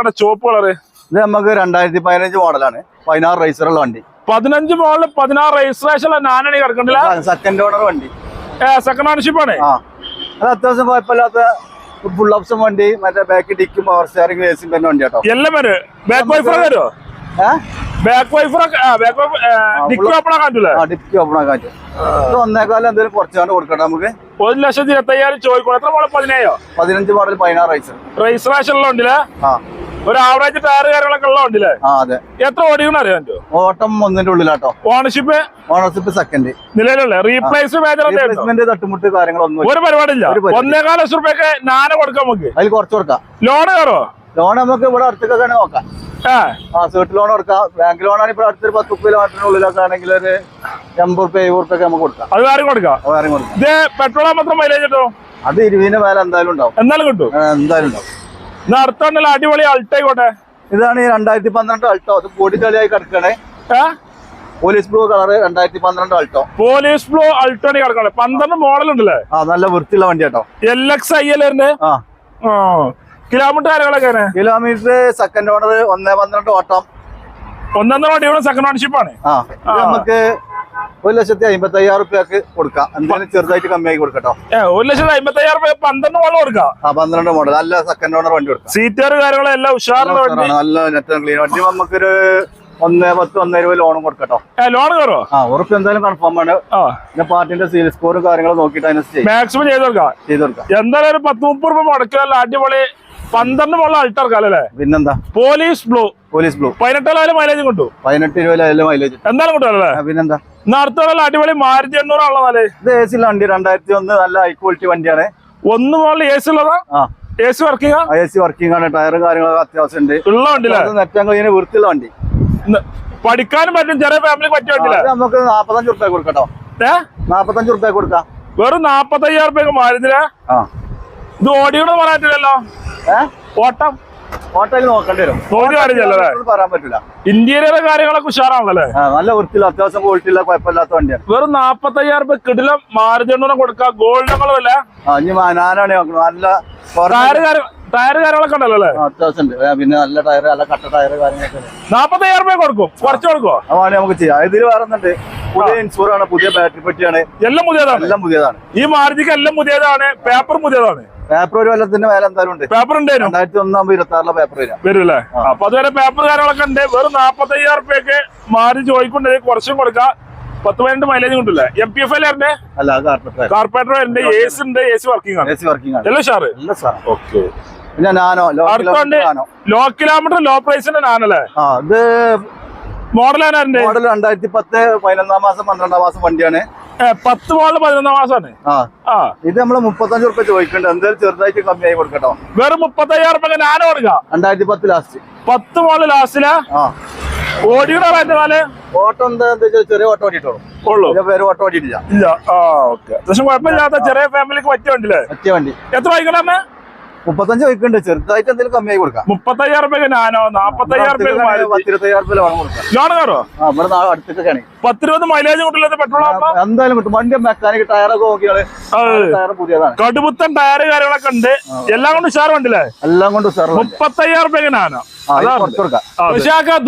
കട ചോപ്പ് കളറ് ഇത് നമുക്ക് രണ്ടായിരത്തി പതിനഞ്ച് മോഡലാണ് പതിനാറ് റൈസറുള്ള വണ്ടി. പതിനഞ്ച് മോളിൽ പതിനാറ് രജിസ്ട്രേഷൻ നാനണി കിടക്കണ്ടില്ല സെക്കൻഡ് ഓണർ വണ്ടി. സെക്കൻഡ് ഓണർഷിപ്പ് ആണ്? അത് അത്യാവശ്യം കുഴപ്പമില്ലാത്ത ഫുൾ ഓപ്ഷൻ വണ്ടി മറ്റേ ബാക്ക് ഡിക്കും പവർ സ്റ്റിയറിംഗ് റേസിംഗ് തന്നെ വണ്ടി കേട്ടോ. എല്ലാം വരും. ബാക്ക് വൈഫർ വരുമോ ഏഹ് back wiper back wipe dickey open ആക്കാൻ പറ്റൂലേ ആ ഡിക്കി ഓപ്പൺ ആക്കാൻ പറ്റും ഇത് ഒന്നേക്കാലം എന്തെങ്കിലും കുറച്ചാണ്ട് കൊടുക്കട്ടെ നമുക്ക്? ഒരു ലക്ഷത്തി ഇരുപത്തി അയ്യായിരം ചോദിക്കണം എത്ര മോളെ പതിനേഴോ? പതിനഞ്ച് മോഡൽ പതിനാറ് റൈസ് റൈസ് ഉള്ള ഉണ്ടല്ലേ ആ. ഒരു ആവറേജ് ടയർ കാര്യങ്ങളൊക്കെ ഉള്ള അതെ. എത്ര ഓടിക്കണം അറിയാൻ ഓട്ടം ഒന്നിന്റെ ഉള്ളിലാട്ടോ. ഓണർഷിപ്പ് ഓണർഷിപ്പ് സെക്കൻഡ് നിലവിലുള്ള? റീപ്ലേസ് മേജർ തട്ടുമുട്ട് കാര്യങ്ങളൊന്നും ഒരു പരിപാടിയില്ല. ഒന്നേകാൽ ലക്ഷം റുപ്യൊക്കെ നാന കൊടുക്കാം നമുക്ക്. അതിൽ കുറച്ച് കൊടുക്കാം. ലോൺ കയറോ? ലോൺ നമുക്ക് ഇവിടെ അടുത്തൊക്കെ നോക്കാം. ആ സീട്ട് ലോൺ കൊടുക്കാം. ബാങ്ക് ലോൺ ആണെങ്കിൽ ഇപ്പോൾ അടുത്തൊരു പത്ത് മുപ്പത് കിലോമീറ്ററിനുള്ളിലൊക്കെ ആണെങ്കിൽ ഒരു എൺപത് റുപ്യ എഴുപത് റുപ്യ നമുക്ക് കൊടുക്കാം. അത് വേറെ കൊടുക്കാം. വേറെ കൊടുക്കാം. പെട്രോൾ മാത്രം മൈലേജ് കിട്ടും? അത് ഇരുപതിന് മേലെ എന്തായാലും ഉണ്ടാവും. എന്നാലും കിട്ടും? എന്തായാലും ഉണ്ടാവും. എന്നാ അടുത്തുണ്ടല്ലോ അടിപൊളി അൾട്ടായിക്കോട്ടെ ഇതാണ് ഈ രണ്ടായിരത്തി പന്ത്രണ്ട് അൾട്ടോ. അത് പൊടിക്കളിയായി കിടക്കണേ. പോലീസ് ബ്ലൂ കളർ രണ്ടായിരത്തി പന്ത്രണ്ട് അൾട്ടോ. പോലീസ് ബ്ലൂ അൾട്ടോ കിടക്കണേ. പന്ത്രണ്ട് മോഡൽ ഉണ്ടല്ലേ ആ നല്ല വൃത്തിയുള്ള വണ്ടി കേട്ടോ എൽ എക്സ് ഐ എൽ ആ. കിലോമീറ്റർ കാര്യങ്ങളൊക്കെ കിലോമീറ്റർ സെക്കൻഡ് ഓണർ ഒന്നേ പന്ത്രണ്ട് ഓട്ടം. ഒന്നാം വണ്ടി ഇവിടെ സെക്കൻഡ് ഓണർഷിപ്പ് ആണ്. ആ നമുക്ക് ഒരു ലക്ഷത്തി അമ്പത്തി അയ്യായിരം റുപ്യക്ക് കൊടുക്കാം. എന്തായാലും ചെറുതായിട്ട് കമ്മിയാക്കി കൊടുക്കട്ടോ. ഒരു ലക്ഷത്തി അമ്പത്തി അയ്യായിരം റുപ്യ പന്ത്രണ്ട് മോഡൽ കൊടുക്കാം. ആ പന്ത്രണ്ട് മോഡൽ നല്ല സെക്കൻഡ് ഓണർ വണ്ടി കൊടുക്കാം. സീറ്റർ കാര്യങ്ങളെല്ലാം വണ്ടി. ഉഷാറാണ്. നല്ല നെറ്റ് ക്ലീൻ വണ്ടി നമുക്കൊരു ഒന്ന് പത്ത് ഒന്നര ഇരുപത് ലോണും കൊടുക്കട്ടോ. ലോൺ കയറോ ആ ഉറപ്പ് എന്തായാലും കൺഫേം ആണ്. പിന്നെ പാർട്ടിന്റെ സീൽ സ്കോറും കാര്യങ്ങളും നോക്കിയിട്ട് അതിനെ മാക്സിമം ചെയ്ത് കൊടുക്കാം. ചെയ്ത് കൊടുക്കാം. എന്തായാലും ഒരു പത്ത് മുപ്പത് രൂപ മുടക്കിയല്ല അടിപൊളി പന്ത്രണ്ട് മോഡൽ അൾട്ടർക്കാം അല്ലേ പിന്നെന്താ? Police blue. Police blue. പതിനെട്ടാലും mileage കിട്ടും പതിനെട്ട് ഇരുപതിലായാലും മൈലേജ് എന്തായാലും കിട്ടുമല്ലേ പിന്നെന്താ? നടത്തുള്ള അടിപൊളി മാരുതി എണ്ണൂറാണല്ലോ നാല് ഇത് എ സി വണ്ടി രണ്ടായിരത്തി ഒന്ന് നല്ല ഹൈ ക്വാളിറ്റി വണ്ടിയാണ്. ഒന്ന് മുകളിൽ എ സി ഉള്ളതാ A C working A C working ആണ് ടയറും കാര്യങ്ങളൊക്കെ അത്യാവശ്യം ഉണ്ട്. ഉള്ള വണ്ടി നെറ്റാൻ കഴിയുന്ന വൃത്തിയുള്ള വണ്ടി. ഇന്ന് പഠിക്കാനും പറ്റും ചെറിയ ഫാമിലിക്ക് പറ്റിയ വണ്ടിയില്ലേ നമുക്ക് നാപ്പത്തഞ്ച് റുപ്യ കൊടുക്കട്ടോ നാപ്പത്തഞ്ച് റുപ്യ കൊടുക്കാം. വെറും നാപ്പത്തയ്യായിരം റുപ്യ മാരുതിരാ ആ. ഇത് ഓടിക്കണമെന്ന് പറയാറ്റില്ലല്ലോ പറ്റില്ലല്ലോ ഓട്ടം. ഹോട്ടലിൽ നോക്കേണ്ടി വരും. നോക്കി കാര്യമില്ലല്ലേ പറയാൻ പറ്റില്ല. ഇന്റീരിയർ കാര്യങ്ങളൊക്കെ ഉഷാറാണല്ലേ നല്ല വൃത്തിയില്ല അത്യാവശ്യം ക്വാളിറ്റി ഉള്ള കുഴപ്പമില്ലാത്ത വണ്ടിയാണ്. വെറും നാപ്പത്തി അയ്യായിരം രൂപ കിടിലം മാരുതണ്ണൂറം കൊടുക്കുക കൊടുക്കാം ഗോൾഡ് ആ ഇനി ഞാനാണ് നല്ല ടയർ ടയർ കാര്യങ്ങളൊക്കെ ഉണ്ടല്ലോ അല്ലേ? അത്യാവശ്യം പിന്നെ നല്ല ടയർ നല്ല കട്ട ടയർ കാര്യങ്ങളൊക്കെ നാപ്പത്തി നാപ്പത്തയ്യായിരം റുപ്യ കൊടുക്കും. കുറച്ച് കൊടുക്കോ വേണമെങ്കിൽ നമുക്ക് ചെയ്യാം. ഇതിൽ വേറെ പുതിയ ഇൻഷൂർ ആണ് പുതിയ ബാറ്ററി പെട്ടിയാണ്. എല്ലാം പുതിയതാണ്. എല്ലാം പുതിയതാണ്. ഈ മാരുതിക്ക് എല്ലാം പുതിയതാണ്. പേപ്പർ പുതിയതാണ്. പേപ്പർ ഒരു കൊല്ലത്തിന്റെ വേല എന്തായാലും ഉണ്ട്. പേപ്പർ ഉണ്ടായിരുന്നു രണ്ടായിരത്തി ഒന്നാകുമ്പോ ഇരുപത്തി ആറിലെ പേപ്പർ വരാം. വരൂല്ലേ അപ്പൊ അതുവരെ പേപ്പർ കാര്യങ്ങളൊക്കെ ഉണ്ട്. വെറും നാപ്പത്തയ്യായിരം റുപ്യൊക്കെ മാറി ചോദിക്കൊണ്ട് കുറച്ചും കൊടുക്കാം. പത്ത് പതിനെട്ട് മൈലേജ് കൊണ്ടല്ലേ എം പി എഫ് ഉണ്ട് അല്ല കാർപ്പറ്റർ കാർപ്പറേറ്റർ ഉണ്ട് എ സി ഉണ്ട്. എ സി വർക്കിംഗ് ആണ്. എ സി വർക്കിംഗ് ആണ്. അല്ലേ സാധനം ഓക്കെ പിന്നെ നാനോ ലോ അടുത്തോണ്ട് നാനോ. ലോ കിലോമീറ്റർ ലോ പ്രൈസിന്റെ നാനല്ലേ ആ ഇത് മോഡൽ മോഡൽ രണ്ടായിരത്തി പത്ത് പതിനൊന്നാം മാസം പന്ത്രണ്ടാം മാസം വണ്ടിയാണ്. പത്ത് മോഡൽ പതിനൊന്നാം മാസമാണ്. ഇത് നമ്മൾ മുപ്പത്തഞ്ച് റുപ്യ ചോദിക്കണ്ട എന്തായാലും ചെറുതായിട്ട് കമ്മിയായി കൊടുക്കട്ടോ. വെറും മുപ്പത്തയ്യായിരം റുപ്യ ഞാൻ കൊടുക്കാം രണ്ടായിരത്തി പത്ത് ലാസ്റ്റ് പത്ത് മോഡൽ ലാസ്റ്റിലാ ഓടിയുടെ നാല്? ഓട്ടോ എന്താ ചെറിയ ഓട്ടോ ഓടിയിട്ടുള്ളൂ. ഉള്ളൂ. ഇതിന്റെ പേര് ഓട്ടോ ഓടിയിട്ടില്ല. ഇല്ല. ആ ഓക്കെ. പക്ഷെ കുഴപ്പമില്ലാത്ത ചെറിയ ഫാമിലിക്ക് പറ്റിയ വണ്ടിയില്ലേ? പറ്റിയ വണ്ടി. എത്ര വായിക്കണേ മുപ്പത്തഞ്ച് ചോദിക്കുന്നുണ്ട് ചെറുതായിട്ട് എന്തെങ്കിലും കമ്മിയായി കൊടുക്കാം. മുപ്പത്തയ്യായിരം രൂപ ഞാനോ നാപ്പത്തയ്യായിരം നാളെ അടുത്തൊക്കെയാണ് പത്തിരുപത് മൈലേജ് കൂട്ടില്ലാത്ത പെട്രോൾ എന്തായാലും കിട്ടും. വണ്ടി മെക്കാനിക് ടയറൊക്കെ നോക്കിയാണ് ടയർ പുതിയതാണ്. കടുപുത്തൻ ടയർ കാര്യങ്ങളൊക്കെ ഉണ്ട്. എല്ലാം കൊണ്ട് ഉഷാറുണ്ടല്ലേ? എല്ലാം കൊണ്ട് ഉഷാറ് മുപ്പത്തയ്യായിരം രൂപയ്ക്ക് നാനോ?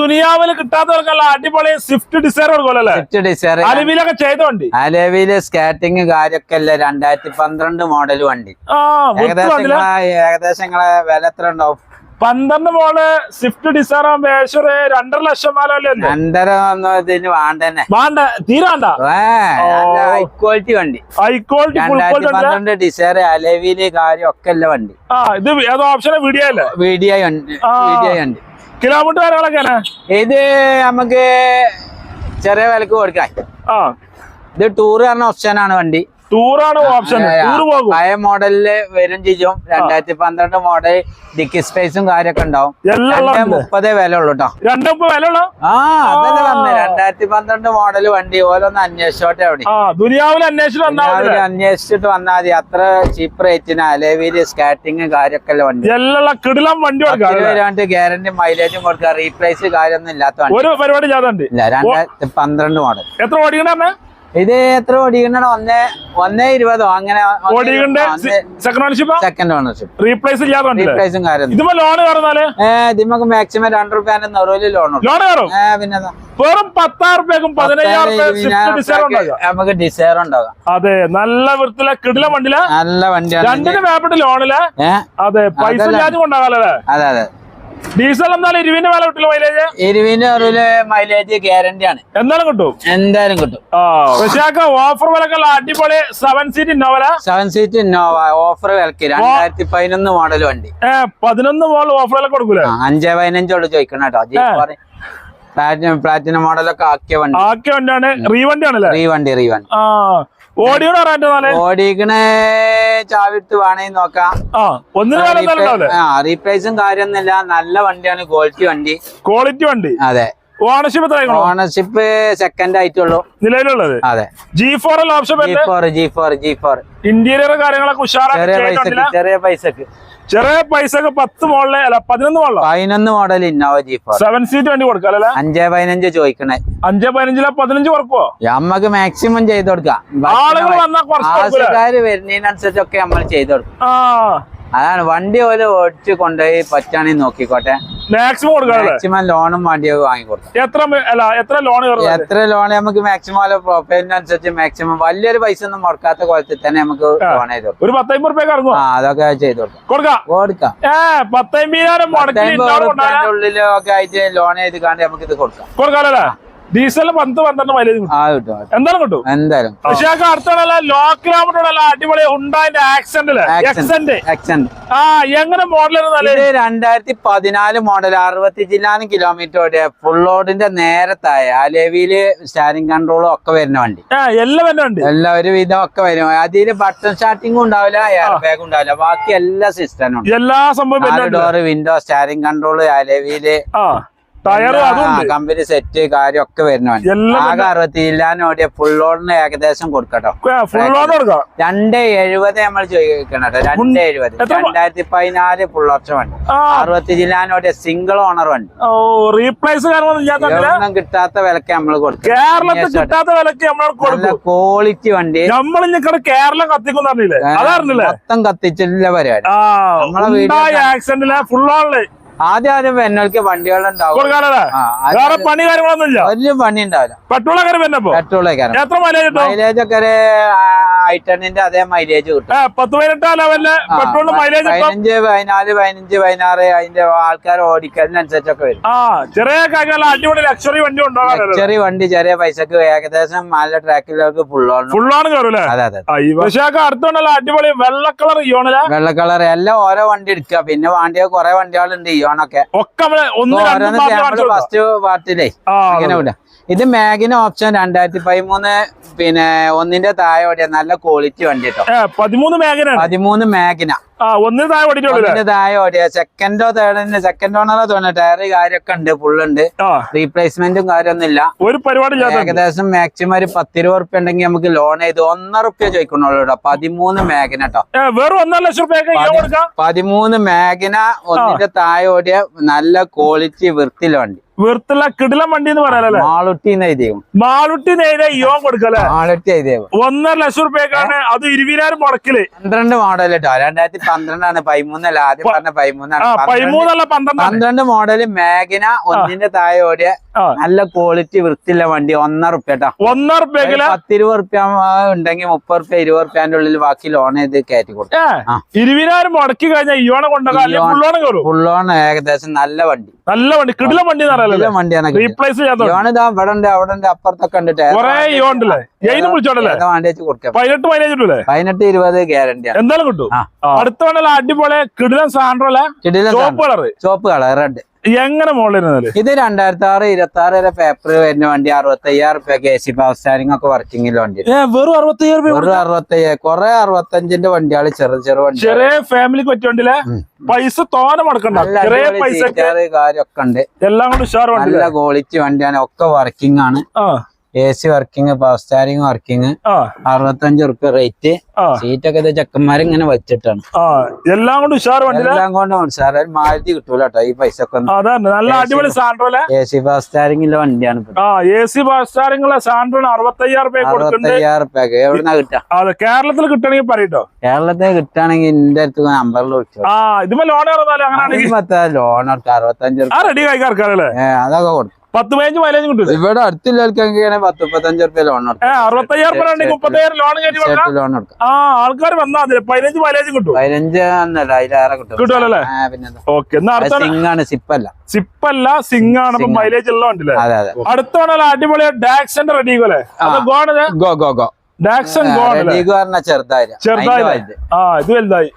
ദുനിയാവിൽ കിട്ടാത്തവർക്കല്ല അടിപൊളി സ്വിഫ്റ്റ് ഡിസൈർ കൊടുക്കുമല്ലേ? സ്വിഫ്റ്റ് ഡിസൈർ അലവിലൊക്കെ ചെയ്ത വണ്ടി അലവിൽ സ്കാറ്റിങ് കാര്യൊക്കെ അല്ലേ രണ്ടായിരത്തി പന്ത്രണ്ട് മോഡൽ വണ്ടി. ഏകദേശം ഏകദേശം നിങ്ങളെ വില എത്ര ഉണ്ടാവും പന്ത്രണ്ട് മോൾ സ്വിഫ്റ്റ് ഡിസൈർ ഒരു രണ്ടര ലക്ഷം മാലല്ലേ രണ്ടര വേണ്ടന്നെ. വേണ്ട തീരാണ്ട ഹൈ ക്വാളിറ്റി വണ്ടി. ഹൈ ക്വാളിറ്റി പന്ത്രണ്ട് ഡിസയർ അലവിൽ കാര്യം ഒക്കെ അല്ല വണ്ടി. ആ ഇത് ഏതോ ഓപ്ഷൻ വീഡിയോ അല്ലേ? വീഡിയോ വീഡിയോ ഉണ്ട്. കിലോമീറ്റർ കാര്യങ്ങളൊക്കെയാണ് ഇത് നമുക്ക് ചെറിയ വിലക്ക് കൊടുക്കാം. ഇത് ടൂർ പറഞ്ഞ ഓപ്ഷനാണ് വണ്ടി. ടൂറാണ് ഓപ്ഷൻ ടൂർ പോകും. പഴയ മോഡലിൽ വരും ചെയ്യും രണ്ടായിരത്തി പന്ത്രണ്ട് മോഡൽ ഡിക്കി സ്പേസും കാര്യൊക്കെ ഉണ്ടാവും. എല്ലാം മുപ്പതേ വില ഉള്ളു കേട്ടോ രണ്ടു വില ഉള്ളോ ആ അതല്ലേ പറഞ്ഞത് രണ്ടായിരത്തി പന്ത്രണ്ട് മോഡൽ വണ്ടി ഓരോന്ന് അന്വേഷിച്ചോട്ടെ അവിടെ. ദുനിയാവിൽ അന്വേഷിച്ചു വന്നാൽ മതി രാവിലെ അന്വേഷിച്ചിട്ട് വന്നാൽ മതി. അത്ര ചീപ്പ് റേറ്റിന് അലേവിൽ സ്കാറ്റിങ് കാര്യമൊക്കെ വണ്ടി. എല്ലാം കിടിലം വണ്ടി വരാണ്ട് ഗ്യാരണ്ടി മൈലേജും കൊടുക്കുക റീപ്ലേസ് കാര്യമൊന്നും ഇല്ലാത്ത വണ്ടി. ഒരു പരിപാടി ഇല്ല രണ്ടായിരത്തി പന്ത്രണ്ട് മോഡൽ എത്ര ഓടിക്കണേ ഇത് എത്ര ഓടിക്കണ ഒന്നേ ഒന്നേ ഇരുപതോ? അങ്ങനെ ഓടിക്കണ്ട്. Second ownership second ownership replace ഇല്ലാതെ വണ്ടില്ലേ റീപ്ലേസും കാര്യം ഇതിപ്പോ ലോൺ കയറുന്നാൽ ഏഹ് ഇതിമ്മക്ക് മാക്സിമം രണ്ട് റുപ്യാന്റെ നെറൂൽ ലോൺ ഉണ്ട് ലോൺ കയറും പിന്നെ വെറും സ്വിഫ്റ്റ് ഡിസൈർ ഉണ്ടാകാം നമുക്ക് അതെ നല്ല വൃത്തിയിലെ കിടില വണ്ടിയിൽ നല്ല വണ്ടിയാണ് രണ്ടിന് മേപ്പിട്ട് ലോണിൽ അതെ പൈസ ഇല്ലാതെ അതെ അതെ. ഡീസൽ എന്നാലും ഇരുവിന്റെ വില കിട്ടില്ല മൈലേജ് ഇരുവിന്റെ അറിവിൽ മൈലേജ് ഗ്യാരണ്ടി ആണ്. എന്തായാലും കിട്ടും? എന്തായാലും കിട്ടും. വിശാഖ ഓഫർ വിലക്കുള്ള അടിപൊളി സെവൻ സീറ്റ് ഇന്നോവല സെവൻ സീറ്റ് ഇന്നോവ ഓഫർ വിലക്ക് രണ്ടായിരത്തി പതിനൊന്ന് മോഡൽ വണ്ടി. പതിനൊന്ന് മോഡൽ ഓഫർ വില കൊടുക്കൂല? അഞ്ചേ പതിനഞ്ചോട് ചോദിക്കണം കേട്ടോ. പ്ലാറ്റിനം പ്ലാറ്റിനം മോഡലൊക്കെ ആക്കിയ വണ്ടി. ആക്കിയ വണ്ടിയാണ്. റീവണ്ടി ആണല്ലേ റീ വണ്ടി ഓടിക്കണ ചാവിട്ട് വേണേ നോക്കാം. റീപ്ലേസും കാര്യമൊന്നുമില്ല. നല്ല വണ്ടിയാണ് ക്വാളിറ്റി വണ്ടി. ക്വാളിറ്റി വണ്ടി. അതെ. ഓണർഷിപ്പ് ഓണർഷിപ്പ് സെക്കൻഡ് ആയിട്ടുള്ളൂ. നിലവിലുള്ളത്? അതെ. G four option G four G four G four interior കാര്യങ്ങളൊക്കെ ചെറിയ പൈസക്ക് ചെറിയ പൈസക്ക്. ചെറിയ പൈസക്ക് പത്ത് മോളിലെ അല്ല പതിനൊന്ന് മോളിലോ പതിനൊന്ന് model Innova G four seven seat വണ്ടി കൊടുക്കാം അല്ലേ അഞ്ചേ പതിനഞ്ച് ചോദിക്കണേ. അഞ്ചേ പതിനഞ്ചിലെ പതിനഞ്ച് കുറക്കോ നമ്മക്ക് മാക്സിമം ചെയ്ത് കൊടുക്കാം. ആളുകൾ വന്നാൽ? ആവശ്യക്കാര് വരുന്നതിനനുസരിച്ചൊക്കെ നമ്മൾ ചെയ്ത് കൊടുക്കും. അതാണ് വണ്ടി പോലെ ഓടിച്ച് കൊണ്ടുപോയി പറ്റാണെങ്കിൽ നോക്കിക്കോട്ടെ. മാക്സിമം കൊടുക്കാല്ലേ മാക്സിമം ലോണും വണ്ടിയൊക്കെ വാങ്ങിക്കൊടുക്കും എത്ര അല്ല എത്ര ലോൺ എത്ര ലോൺ നമുക്ക് മാക്സിമം പ്രൊഫൈലിനനുസരിച്ച് മാക്സിമം വലിയൊരു പൈസ ഒന്നും മുടക്കാത്ത കോലത്തിൽ തന്നെ നമുക്ക് ലോൺ ചെയ്ത് ഒരു പത്തമ്പത് റുപ്യ ഇറങ്ങുമോ ആ അതൊക്കെ ചെയ്ത് കൊടുക്കാം. കൊടുക്കാം? പത്തമ്പതിനായിരം ഉള്ളിലൊക്കെ ആയിട്ട് ലോൺ ചെയ്ത് കാണ്ട് നമുക്ക് ഇത് കൊടുക്കാം കൊടുക്കാല്ലേ ഡീസലിന് പത്ത് പന്ത്രണ്ട് മൈലേജ് ആ. എന്തായാലും കിട്ടും. എന്തായാലും. പക്ഷേ അടുത്താണല്ല ലോ കിലോമീറ്റർ അടിപൊളി ഉണ്ടായിന്റെ ആക്സെന്റ് എക്സെന്റ് ആക്സെന്റ് ആ എങ്ങനെ മോഡൽ രണ്ടായിരത്തി പതിനാല് മോഡൽ അറുപത്തി ജില്ലാനും കിലോമീറ്റർ ഓടിയ ഫുൾ ലോഡിന്റെ നേരത്തായ അലവിയിൽ സ്റ്റാരിങ് കൺട്രോളും ഒക്കെ വരുന്ന വണ്ടി. ആ എല്ലാം വരുന്ന വണ്ടി. എല്ലാ ഒരു വിധം ഒക്കെ വരും. അതിൽ ബട്ടൺ സ്റ്റാർട്ടിങ്ങും ഉണ്ടാവില്ല എയർ ബാഗ് ഉണ്ടാവില്ല. ബാക്കി എല്ലാ സിസ്റ്റം ഉണ്ട്. എല്ലാ സംഭവം ഡോർ വിൻഡോ സ്റ്റാരിങ് കൺട്രോൾ ആ. കമ്പനി സെറ്റ് കാര്യം ഒക്കെ വരുന്ന ആകെ അറുപത്തി ഓടിയ ഫുൾ ലോണിന് ഏകദേശം കൊടുക്കട്ടോ. ഫുൾ ഓൺ കൊടുക്കാം. രണ്ട് എഴുപത് നമ്മൾ ചോദിക്കണം രണ്ട് എഴുപത്. രണ്ടായിരത്തി പതിനാല് ഫുൾ ഓപ്ഷൻ വണ്ടി അറുപത്തി ജില്ലാനോടെ സിംഗിൾ ഓണർ വണ്ടി റീപ്ലേസ് ഇതൊന്നും കിട്ടാത്ത വിലക്ക് നമ്മൾ കൊടുക്കും കേരളത്തിൽ കിട്ടാത്ത വിലക്ക് നമ്മൾ കൊടുക്കും. ക്വാളിറ്റി വണ്ടി. നമ്മൾ കേരളം അതറിഞ്ഞില്ലേ? മൊത്തം കത്തിച്ചിട്ടുള്ള പരിപാടി. നമ്മളെ ആക്സിഡന്റിലെ ഫുൾ ഓണിൽ ആദ്യം ആദ്യം വെന്നോൾക്ക് വണ്ടികളുണ്ടാവും വേറെ പണി കാര്യങ്ങളൊന്നുമില്ല? വലിയ പണി ഉണ്ടാവില്ല. പെട്രോൾ പെട്രോൾ എത്ര മൈലേജ് മൈലേജ് ഒക്കെ ഒരു ഐറ്റണിന്റെ അതേ മൈലേജ് കിട്ടും. പത്ത് മൈലേജ് പതിനഞ്ച് പതിനാല് പതിനഞ്ച് പതിനാറ് അതിന്റെ ആൾക്കാർ ഓടിക്കലിനനുസരിച്ചൊക്കെ വരും. ചെറിയ അടിപൊളി ലക്ഷറി വണ്ടി ചെറിയ വണ്ടി ചെറിയ പൈസക്ക് ഏകദേശം നല്ല ട്രാക്കിലേക്ക് ഫുള്ളാണ് ഫുള്ളാണ് കയറൂലേ അതെ അതെ പക്ഷേ അടുത്തുണ്ടല്ലോ അടിപൊളി വെള്ള കളർ വെള്ള കളർ എല്ലാം ഓരോ വണ്ടി എടുക്കുക. പിന്നെ വണ്ടികൾ കുറെ വണ്ടികളുണ്ട്. ഒക്കെ കൊടുക്കാം. ഫസ്റ്റ് പാർട്ടിയിലേ ആ അങ്ങനെ വിടാം. ഇത് മാഗിന് ഓപ്ഷൻ രണ്ടായിരത്തി പതിമൂന്ന് പിന്നെ ഒന്നിന്റെ താഴെ ഓടിയ നല്ല ക്വാളിറ്റി വണ്ടി കേട്ടോ പതിമൂന്ന് മാഗിന പതിമൂന്ന് മാഗിന. ആ ഒന്നിന് താഴെ ഓടിയിട്ടുള്ളൂ ഒന്നിന്റെ താഴെ ഓടിയ. സെക്കൻഡോ തേർഡിന്റെ സെക്കൻഡ് ഓണറോ തോന്നുന്നു. ടയർ കാര്യമൊക്കെ ഉണ്ട് ഫുള്ളുണ്ട് റീപ്ലേസ്മെന്റും കാര്യമൊന്നുമില്ല ഒരു പരിപാടി ഏകദേശം മാക്സിമം ഒരു പത്തിരുപത് റുപ്യ ഉണ്ടെങ്കിൽ നമുക്ക് ലോൺ ചെയ്ത് ഒന്നര റുപ്യ ചോദിക്കണുള്ളൂ കേട്ടോ. പതിമൂന്ന് മേഖന കേട്ടോ വെറും ഒന്നര ലക്ഷം റുപ്യ പതിമൂന്ന് മേഖന ഒന്നിന്റെ താഴെ ഓടിയ നല്ല ക്വാളിറ്റി വൃത്തിയില വണ്ടി. വെറുത്തുള്ള കിടിലം വണ്ടി എന്ന് പറയാനല്ലേ മാളുട്ടി മാളുട്ടി ഇയോ കൊടുക്കല്ലേ മാളുട്ടി ഒന്നര ലക്ഷം റുപ്യക്കാണ്. അത് ഇരുപതിനായിരം മുടക്കിൽ. പന്ത്രണ്ട് മോഡൽ കേട്ടോ രണ്ടായിരത്തി പന്ത്രണ്ടാണ് പതിമൂന്നല്ല. ആദ്യം പറഞ്ഞ പതിമൂന്നാണ്. പന്ത്രണ്ട് പതിമൂന്നല്ല പന്ത്രണ്ടാണ്. പന്ത്രണ്ട് മോഡൽ മേഘന ഒന്നിന്റെ താഴെ ഓടിയ നല്ല ക്വാളിറ്റി വൃത്തിയുള്ള വണ്ടി ഒന്നര റുപ്യ കേട്ടോ ഒന്നര റുപ്യക്കിൽ പത്തിരുപത് റുപ്യ ഉണ്ടെങ്കിൽ മുപ്പത് റുപ്യ ഇരുപത് റുപ്യന്റെ ഉള്ളിൽ ബാക്കി ലോൺ ചെയ്ത് കയറ്റി കൊടുക്കും. ഇരുപതിനായിരം മുടക്കി കഴിഞ്ഞാൽ ഇയോണെ കൊണ്ടുപോകാം ലോൺ ഏകദേശം നല്ല വണ്ടി. നല്ല വണ്ടി കിടില വണ്ടി വണ്ടിയാണ് റീപ്ലേസ് ഇതാ ഇവിടെ ഉണ്ട് അവിടെ ഉണ്ട് അപ്പുറത്തൊക്കെ ഉണ്ട് പതിനെട്ട് ഇരുപത് ഗ്യാരണ്ടി എന്തായാലും കിട്ടും. അടുത്ത അടിപൊളി കിടിലം സാൻഡ്രോലെ കിടിലം ചോപ്പ് കളർ ചോപ്പ് കളർ റെഡ് എങ്ങനെ മോളിരുന്നത് ഇത് രണ്ടായിരത്തി ആറ് ഇരുപത്തി ആറ് വരെ പേപ്പർ വരുന്ന വണ്ടി അറുപത്തി അയ്യായിരം റുപ്യ കെ സി പവർ സ്റ്റാരിംഗ് ഒക്കെ വർക്കിംഗിൽ വണ്ടി. വെറും അറുപത്തയ്യായിരം രൂപ വെറും അറുപത്തി കൊറേ അറുപത്തഞ്ചിന്റെ വണ്ടികൾ ചെറു ചെറു വണ്ടി ചെറിയ ഫാമിലിക്ക് പറ്റിയ വണ്ടിയിലെ പൈസ തോനെ മുടക്കണ്ട. ചെറിയ കാര്യമൊക്കെ ഉണ്ട്. എല്ലാം കൂടി ഷാർ വണ്ടി നല്ല ക്വാളിറ്റി വണ്ടിയാണ് ഒക്കെ വർക്കിംഗ് ആണ്. ആ. A C working power steering working അറുപത്തഞ്ച് റുപ്യ റേറ്റ് സീറ്റ് സീറ്റൊക്കെ ഇത് ചെക്കന്മാരിങ്ങനെ വെച്ചിട്ടാണ്. എല്ലാം കൊണ്ട് ഉഷാർ എല്ലാം കൊണ്ടും സാറേ. മാറ്റി കിട്ടൂല കേട്ടോ ഈ പൈസ ഒക്കെ നല്ല അടിപൊളി സാൻഡ്രോലെ എ സി പവർ സ്റ്റാരിംഗിലെ വണ്ടിയാണ് എ സി അറുപത്തയ്യായിരം രൂപ കൊടുക്കുന്നുണ്ട് അറുപത്തയ്യായിരം റുപ്യക്ക് എവിടുന്നാ കിട്ടാ അതെ കേരളത്തിൽ കിട്ടണമെങ്കിൽ പറയട്ടോ. കേരളത്തിൽ കിട്ടുകയാണെങ്കിൽ എന്റെ അടുത്ത് നമ്പറിൽ വിളിച്ചു. ആ ഇതുമ്പോ ലോൺ അറുപത്തഞ്ച് റെഡി ഏ അതൊക്കെ കൊടുക്കും പത്ത് പതിനഞ്ച് മൈലേജ് കിട്ടും ഇവിടെ അടുത്തുള്ളവർക്കൊക്കെയാണ് പത്ത് മുപ്പത്തഞ്ച് റുപ്യ ലോൺ അറുപത്തയ്യായിരം രൂപ മുപ്പത്തയ്യായിരം ലോൺ കയറ്റി ലോൺ ആ ആൾക്കാർ വന്നാൽ മതി. പതിനഞ്ച് മൈലേജ് കിട്ടും. പതിനഞ്ച് അന്നല്ല അതിലേറെ കിട്ടും. കിട്ടുമല്ലോ ഓക്കെ സിംഗാണ് സിപ്പല്ല. സിപ്പല്ല സിംഗ് ആണ് Sing മൈലേജ് ഉള്ള അടുത്താണല്ലോ അടിപൊളി ഡാക്സന്റെ റെഡി പോലെ അത് ഗോണത് ഗോ ഗോ ഗോ. ഡാക്സൺ ഗോണല്ലേ റെഡിക്ക് പറഞ്ഞ ചെറുതായിരുന്നു ചെറുതായി ആ ഇത് വലുതായി.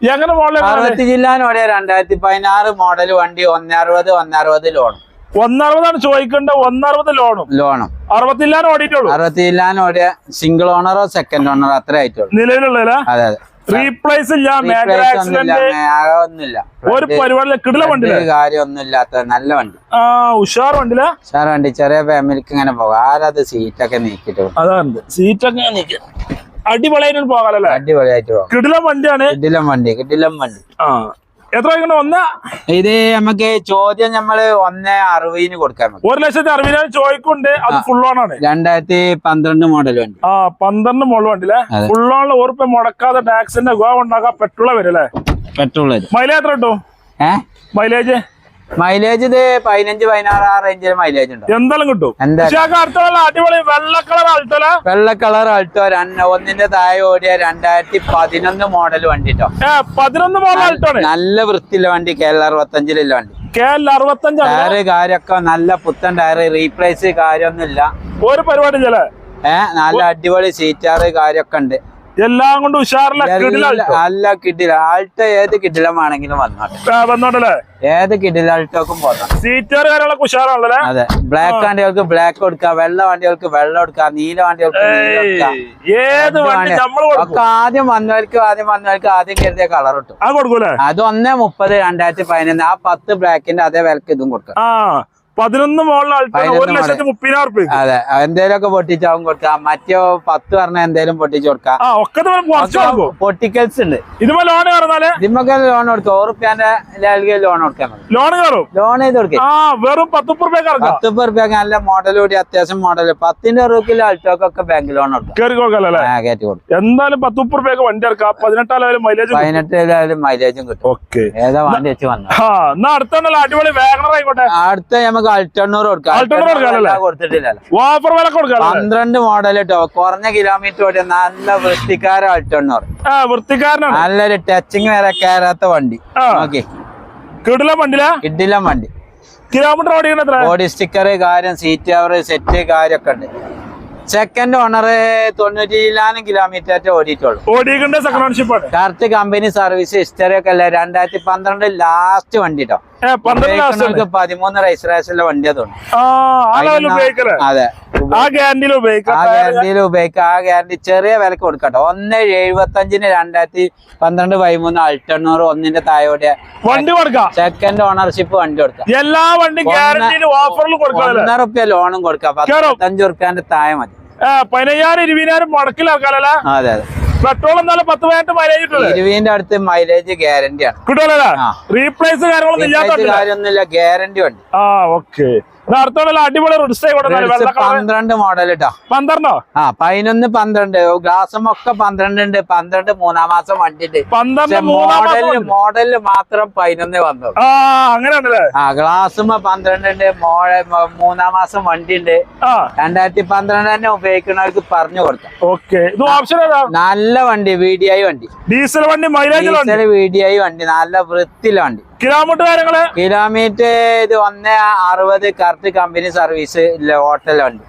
എങ്ങനെ മോഡൽ ജില്ലാനോടെ രണ്ടായിരത്തി പതിനാറ് മോഡൽ വണ്ടി ഒന്നറുപത് ഒന്നറുപത് ലോൺ ഒന്നറുപതാണ് ചോദിക്കേണ്ട ഒന്നറുപത് ലോണും ലോണും അറുപത്തില്ലാനും ഓടിയിട്ടുള്ളൂ. അറുപത്തി ഓടിയ സിംഗിൾ ഓണറോ സെക്കൻഡ് ഓണറോ അത്ര ആയിട്ടുള്ളൂ. നിലവിലുള്ള അതെ അതെ. റീപ്ലേസ് ഇല്ല ഒന്നുമില്ല ഒരു പരിപാടിയില്ല കിടില വണ്ടി കാര്യമൊന്നും ഇല്ലാത്ത നല്ല വണ്ടി. ആ ഉഷാർ വണ്ടിയിലെ. ഉഷാർ വണ്ടി ചെറിയ ഫാമിലിക്ക് ഇങ്ങനെ പോകാം. ആരത് സീറ്റൊക്കെ നീക്കിട്ട് അതാണ്. സീറ്റൊക്കെ നീക്കി. അടിപൊളിയായിട്ട് പോകാലല്ലേ? അടിപൊളിയായിട്ട് പോകാം. കിടിലം വണ്ടിയാണ്. കിടിലം വണ്ടി കിടിലം വണ്ടി. ആ. എത്ര ഒന്ന്? ഇത് നമുക്ക് ചോദ്യം നമ്മൾ ഒന്ന് അറുപതിന് കൊടുക്കാൻ ഒരു ലക്ഷത്തി അറുപതിനായിരം ചോദിക്കുണ്ട് അത് ഫുൾ ഓൺ ആണ്. രണ്ടായിരത്തി പന്ത്രണ്ട് മോഡൽ വണ്ടി. ആ പന്ത്രണ്ട് മോഡൽ വേണ്ടി അതെ. ഫുൾ ഓൺ ഉറപ്പ് മുടക്കാതെ ടാക്സിന്റെ ഗോവ ഉണ്ടാക്കാൻ പെട്രോള അല്ലേ പെട്രോൾ മൈലേജ് എത്ര കിട്ടും? മൈലേജ് മൈലേജ് ഇത് പതിനഞ്ച് പതിനാറ് ആ റേഞ്ചിൽ മൈലേജ് ഉണ്ട്? എന്തായാലും കിട്ടും. അടിപൊളി വെള്ള കളർ ആൾട്ടോ വെള്ള കളർ ആൾട്ടോ രണ്ട് ഒന്നിന്റെ താഴെ ഓടിയ രണ്ടായിരത്തി പതിനൊന്ന് മോഡൽ വണ്ടി കേട്ടോ പതിനൊന്ന് മോഡൽ ആൾട്ടോ നല്ല വൃത്തിയുള്ള വണ്ടി കേരള അറുപത്തഞ്ചിലുള്ള വണ്ടി. കേരള അറുപത്തഞ്ച് ടയറ് കാര്യമൊക്കെ നല്ല പുത്തൻ ടയർ റീപ്ലേസ് കാര്യമൊന്നുമില്ല ഒരു പരിപാടി ഏഹ് നല്ല അടിപൊളി സീറ്റാറ് കാര്യൊക്കെ ഉണ്ട്. എല്ലാം കൊണ്ട് ഉഷാറില്ല അല്ല കിടില ആൾട്ടോ ഏത് കിടിലമാണെങ്കിലും വന്നോട്ടെ. വന്നോട്ടല്ലേ? ഏത് കിട്ടില്ല ആൾട്ടോക്കും പോകാം. സീറ്റർ കാര്യങ്ങളൊക്കെ ഉഷാറാണല്ലേ അതെ ബ്ലാക്ക് വണ്ടികൾക്ക് ബ്ലാക്ക് കൊടുക്കാം വെള്ള വണ്ടികൾക്ക് വെള്ളം കൊടുക്കാം നീല വണ്ടികൾക്ക് ഏത് വണ്ടി ഒക്കെ ആദ്യം വന്നവർക്ക് ആദ്യം വന്നവർക്ക് ആദ്യം കരുതിയ കളർ കിട്ടും. അത് കൊടുക്കൂലേ? അത് ഒന്നേ മുപ്പത് രണ്ടായിരത്തി പതിനൊന്ന് ആ പത്ത് ബ്ലാക്കിന്റെ അതേ വിലക്ക് ഇതും കൊടുക്കാം. പതിനൊന്ന് പതിനൊന്ന് ഒരു ലക്ഷത്തി മുപ്പതിനായിരം റുപ്യ അതെ എന്തേലും ഒക്കെ പൊട്ടിച്ചാവും കൊടുക്കാം. മറ്റോ പത്ത് പറഞ്ഞ എന്തേലും പൊട്ടിച്ചു കൊടുക്കാം. പൊട്ടിക്കൽസ് ഉണ്ട് ഇതുപോലെ ലോൺ കയറുന്നാൽ? ഇതിമൊക്കെ ലോൺ കൊടുക്കാം. ഓറുപ്പ്യാന്റെ ലാൽഗ ലോൺ കൊടുക്കാൻ ലോൺ കയറും? ലോൺ ചെയ്ത് കൊടുക്കും. വെറും പത്ത് മുപ്പത് റുപ്യ ഇറക്കാം. പത്ത് റുപ്യ നല്ല മോഡൽ കൂടി അത്യാവശ്യം മോഡൽ പത്തിന്റെ റൂക്കിൽ അൾട്ടോക്കൊക്കെ ബാങ്ക് ലോൺ കൊടുക്കാം. കയറി കൊടുക്കല്ലേ? ആ കയറ്റി കൊടുക്കും. എന്തായാലും പത്ത് മുപ്പത് റുപ്യൊക്കെ വണ്ടി ഇറക്കാം പതിനെട്ടാം ലെവൽ മൈലേജ് പതിനെട്ടിലായാലും മൈലേജും കിട്ടും. ഓക്കെ ഏതാ വണ്ടി വെച്ച് വന്നു? എന്നാ അടുത്തുണ്ടല്ലോ അടിപൊളി വാഗണർ ആയിക്കോട്ടെ. അടുത്ത നമുക്ക് നമുക്ക് അൾട്ടണ്ണൂർ കൊടുക്കാം. പന്ത്രണ്ട് മോഡൽ കേട്ടോ കുറഞ്ഞ കിലോമീറ്റർ ഓടിയ നല്ല വൃത്തിക്കാരൻ അൾട്ടണ്ണൂർ വൃത്തിക്കാരനാണ്. നല്ലൊരു ടച്ചിങ് വരെ കയറാത്ത വണ്ടി. ഓക്കെ കിടില വണ്ടി. കിലോമീറ്റർ ഓടിക്കണ ബോഡി സ്റ്റിക്കർ കാര്യം സീറ്റ് കവർ സെറ്റ് കാര്യമൊക്കെ ഉണ്ട്. സെക്കൻഡ് ഓണർ തൊണ്ണൂറ്റി ചില്ലാനും കിലോമീറ്റർ ആയിട്ട് ഓടിയിട്ടുള്ളൂ. ഓടിക്കണ്ട second ownership correct company service history ഒക്കെ അല്ലേ? രണ്ടായിരത്തി പന്ത്രണ്ട് ലാസ്റ്റ് വണ്ടി കേട്ടോ വണ്ടി അതെ ആ ഗ്യാരണ്ടിയിൽ ആ ഗ്യാരണ്ടിയിൽ ഉപയോഗിക്കാം. ആ ഗ്യാരണ്ടി ചെറിയ വിലക്ക് കൊടുക്കട്ടെ. ഒന്ന് എഴുപത്തി അഞ്ചിന് രണ്ടായിരത്തി പന്ത്രണ്ട് പതിമൂന്ന് അൾട്ടണ്ണൂറ് ഒന്നിന്റെ തായോടെ വണ്ടി കൊടുക്കാം? സെക്കൻഡ് ഓണർഷിപ്പ് വണ്ടി കൊടുക്കാം. എല്ലാ വണ്ടി ഗ്യാരണ്ടിയിലും ഓഫറിലും കൊടുക്കാം ഒന്നര റുപ്യ ലോണും കൊടുക്കാം. പത്തഞ്ച് റുപ്യാന്റെ താഴെ മതി. പതിനയ്യായിരം ഇരുപതിനായിരം മുടക്കിലാക്കാലോ അതെ അതെ. പെട്രോൾ എന്നാലും പത്ത് പതിനെട്ട് മൈലേജ് കിട്ടുമല്ലേ ഇരുവിന്റെ അടുത്ത് മൈലേജ് ഗ്യാരണ്ടിയാണ് ആണ്. ആ. റീപ്ലേസ് കാര്യങ്ങളൊന്നും ഇല്ലാത്ത കാര്യമൊന്നുമില്ല ഗ്യാരണ്ടി ഉണ്ട്. ആ ഓക്കെ അടുത്തോളം അടിപൊളി റിഡ്സൈ പന്ത്രണ്ട് മോഡൽ കേട്ടോ പന്ത്രണ്ടോ? ആ പതിനൊന്ന് പന്ത്രണ്ട്. ഗ്ലാസും ഒക്കെ പന്ത്രണ്ട് ഉണ്ട്. പന്ത്രണ്ട് മൂന്നാം മാസം വണ്ടി ഉണ്ട് പന്ത്രണ്ട് മോഡലിന് മാത്രം പതിനൊന്ന് വന്നു. ആ അങ്ങനെയാണല്ലേ? ആ ഗ്ലാസും പന്ത്രണ്ട് ഉണ്ട്. മോഡൽ മൂന്നാം മാസം വണ്ടിണ്ട് രണ്ടായിരത്തി പന്ത്രണ്ട് തന്നെ ഉപയോഗിക്കുന്നവർക്ക് പറഞ്ഞു കൊടുത്തു ഓക്കെ. നല്ല വണ്ടി വി ഡി ഐ വണ്ടി. ഡീസൽ വണ്ടി mileage diesel V D I വണ്ടി നല്ല വൃത്തിയിലെ വണ്ടി. കിലോമീറ്റർ കാര്യങ്ങൾ? കിലോമീറ്റർ ഇത് ഒന്ന് അറുപത് കറക്റ്റ് കമ്പനി സർവീസ് ഇല്ല ഹോട്ടൽ വണ്ടി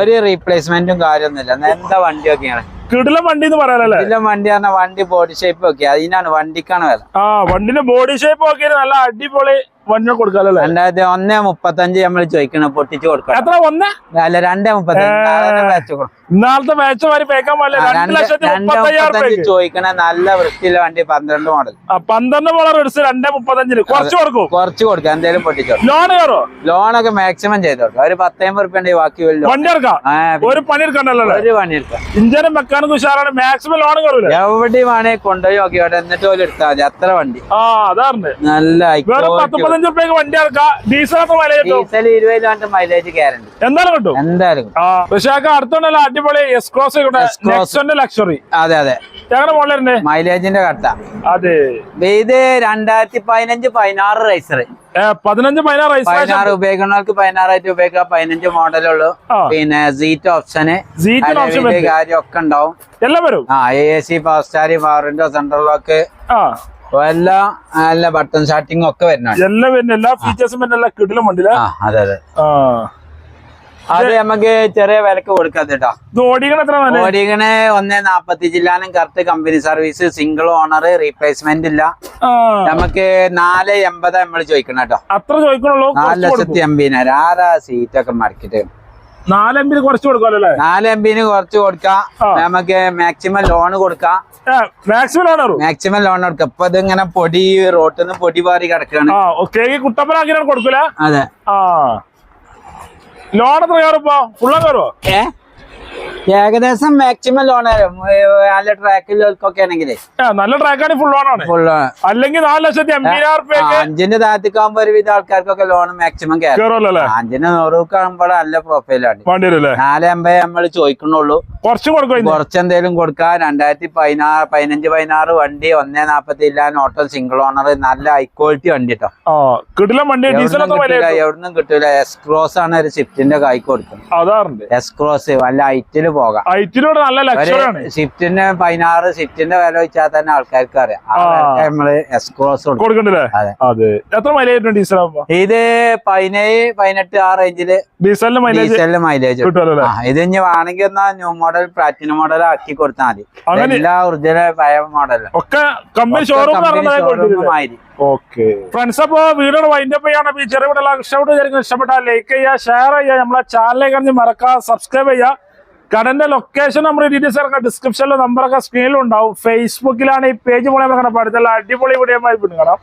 ഒരു റീപ്ലേസ്മെന്റും കാര്യമൊന്നുമില്ല. എന്താ വണ്ടിയൊക്കെയാണ്? കിടിലം വണ്ടി എന്ന് പറയാനല്ലേ ഇതിലെ വണ്ടി പറഞ്ഞാൽ വണ്ടി ബോഡി ഷേപ്പ് ഒക്കെ. അതിനാണ് വണ്ടിക്കാണ് വില. ആ വണ്ടിന്റെ ബോഡി ഷേപ്പ് ഒക്കെ നല്ല അടിപൊളി വണ്ടി കൊടുക്കാലോ രണ്ടായിരത്തി ഒന്നേ മുപ്പത്തഞ്ച് നമ്മൾ ചോദിക്കണം പൊട്ടിച്ചു കൊടുക്കണം. എത്ര ഒന്ന്? അല്ല രണ്ടേ മുപ്പത്തഞ്ച്. ഇന്നാളത്തെ പേക്കാൻ പാടില്ല. ചോദിക്കണ നല്ല വൃത്തിയിലെ വണ്ടി പന്ത്രണ്ട് മോഡൽ പന്ത്രണ്ട് മോഡൽ എടുത്ത് രണ്ടേ മുപ്പത്തഞ്ചിന് കുറച്ച് കൊടുക്കും. കുറച്ച് കൊടുക്കാം. എന്തേലും പൊട്ടിച്ചു ലോൺ കയറോ? ലോണൊക്കെ മാക്സിമം ചെയ്ത് കൊടുക്കാം. ഒരു പത്തേമ്പത് റുപ്യ ഉണ്ടെങ്കിൽ ബാക്കി വണ്ടി ഇറക്കാം ഒരു പണി എടുക്കണ്ടല്ലോ ഒരു പണി എടുക്കാം. ഇഞ്ചനും മെക്കാനിക് ഉഷാറാണ്. മാക്സിമം ലോൺ കയറൂലേ? എവിടെ വേണേ കൊണ്ടുപോയി നോക്കിയോട്ടെ എന്നിട്ട് പോലും എടുത്താൽ മതി. അത്ര വണ്ടി. ആ അതാണ് നല്ല പതിനഞ്ച് റുപ്യക്ക് വണ്ടി ഇറക്കാം ഡീസൽ ഒക്കെ ഡീസൽ ഇരുപത് മൈലേജ് ഗ്യാരണ്ടി എന്തായാലും കിട്ടും. എന്തായാലും ആ പക്ഷേക്ക് അടുത്തുണ്ടല്ലോ അടിപൊളി എസ് ക്രോസ് S-Cross. നെക്സോന്റെ ലക്ഷറി അതെ അതെ. ഞങ്ങളുടെ മോളിലുണ്ട് മൈലേജിന്റെ കട്ട അതെ. ഇത് രണ്ടായിരത്തി പതിനഞ്ച് പതിനാറ് റൈസർ പതിനഞ്ച് പതിനാറ് പതിനാറ് ഉപയോഗിക്കുന്നവർക്ക് പതിനാറായിട്ട് ഉപയോഗിക്കാം പതിനഞ്ച് മോഡലുള്ളൂ. പിന്നെ സീറ്റ് ഓപ്ഷന് കാര്യം കാര്യമൊക്കെ ഉണ്ടാവും. എല്ലാം വരും. ആ A C power steering power window central lock ആ എല്ലാം ബട്ടൺ സ്റ്റാർട്ടിങ് ഒക്കെ വരുന്നുണ്ട് എല്ലാം വരുന്ന എല്ലാ ഫീച്ചേഴ്സും വരുന്ന എല്ലാ കിടിലും വണ്ടിയില്ല അതെ അതെ. അത് നമുക്ക് ചെറിയ വിലക്ക് കൊടുക്കാം കേട്ടോ ഇത് ഓടിക്കണ എത്ര നല്ല ഓടിക്കണ ഒന്നേ നാപ്പത്തി ജില്ലാനും correct company service single owner replacement ഇല്ല. നമുക്ക് നാല് എൺപത് നമ്മൾ ചോദിക്കണം കേട്ടോ അത്ര ചോദിക്കണല്ലോ നാല് ലക്ഷത്തി എൺപതിനായിരം ആരാ നാലെമ്പിന് കുറച്ച് കൊടുക്കാമല്ലോ നാലമ്പിന് കുറച്ച് കൊടുക്കാം. നമുക്ക് മാക്സിമം ലോൺ കൊടുക്കാം. മാക്സിമം ലോൺ മാക്സിമം ലോൺ കൊടുക്കാം. ഇപ്പൊ ഇങ്ങനെ പൊടി റോട്ടിൽ നിന്ന് പൊടി പാറി കിടക്കാണ്. കുട്ടപ്പന അങ്ങനെ കൊടുക്കില്ല കൊടുക്കൂല? അതെ. ലോൺ എത്ര കയറുമ്പോ ഫുള്ളം കയറുമോ ഏ? ഏകദേശം മാക്സിമം ലോൺ നല്ല ട്രാക്കിലൊക്കെ ആണെങ്കിൽ നല്ല ട്രാക്കാണ് ഫുൾ ലോൺ ആണ്. ഫുൾ ലോൺ അല്ലെങ്കിൽ നാല് ലക്ഷത്തി അഞ്ചിന്റെ താഴത്തേക്കാകുമ്പോ ഒരുവിധ ആൾക്കാർക്കൊക്കെ ലോൺ മാക്സിമം കയറും അഞ്ചിന് നൂറ് കാണുമ്പോൾ നല്ല പ്രൊഫൈലാണ് നാല് എൺപത് നമ്മൾ ചോദിക്കണുള്ളൂ. കുറച്ച് കൊടുക്കും കുറച്ചെന്തേലും കൊടുക്കാം. രണ്ടായിരത്തി പതിനാറ് പതിനഞ്ച് പതിനാറ് വണ്ടി ഒന്നേ നാപ്പത്തി ഇല്ലാൻ ഓട്ടോ സിംഗിൾ ഓണർ നല്ല ഹൈ ക്വാളിറ്റി വണ്ടി കേട്ടോ എവിടുന്നും കിട്ടൂല എസ്ക്രോസ് എസ് ക്രോസ് ആണ് ഒരു സ്വിഫ്റ്റിന്റെ കൈ കൊടുക്കുന്നത്. എസ്ക്രോസ് എസ് ക്രോസ് വല്ല ഹൈറ്റിൽ പോകാം. ഐറ്റിലൂടെ നല്ല ലക്ഷറാണ്. സ്വിഫ്റ്റിന് പതിനാറ് സ്വിഫ്റ്റിന്റെ വില വെച്ചാൽ തന്നെ ആൾക്കാർക്ക് അറിയാം. ആ. വിലക്ക് നമ്മൾ എക്സ്ക്രോസ് കൊടുക്കണ്ടല്ലേ? അതെ. അതെ. എത്ര മൈലേജ് ഡീസൽ ഇത് പതിനേഴ് പതിനെട്ട് ആ റേഞ്ചിൽ ഡീസലിന്റെ മൈലേജ് ഡീസലിന് മൈലേജ് ഇത് ഇനി വേണമെങ്കിൽ എന്നാ ന്യൂ മോഡൽ പ്ലാറ്റിനം മോഡൽ ആക്കി കൊടുത്താൽ മതി. എല്ലാ ഒറിജിനൽ പഴയ മോഡൽ ഒക്കെ കമ്പനി ഷോറൂം മാതിരി. ഓക്കെ. ഫ്രണ്ട്സ് അപ്പോ വീഡിയോ വൈൻഡപ്പ് ചെയ്യണം ഈ ചെറിയ വീഡിയോ ഇഷ്ടപ്പെട്ട് ഇഷ്ടപ്പെട്ടാൽ ലൈക്ക് ചെയ്യുക ഷെയർ ചെയ്യുക. നമ്മളെ ചാനലിലേക്ക് മറക്കാം മറക്കുക സബ്സ്ക്രൈബ് ചെയ്യുക. കടന്റെ ലൊക്കേഷൻ നമ്മൾ ഡീറ്റെയിൽസ് ഇറക്കാം ഡിസ്ക്രിപ്ഷനിലെ നമ്പറൊക്കെ സ്ക്രീനിലുണ്ടാവും ഫേസ്ബുക്കിലാണ് ഈ പേജ് പോലെ അടുത്തുള്ള അടിപൊളി വീഡിയോ ആയി കാണാം.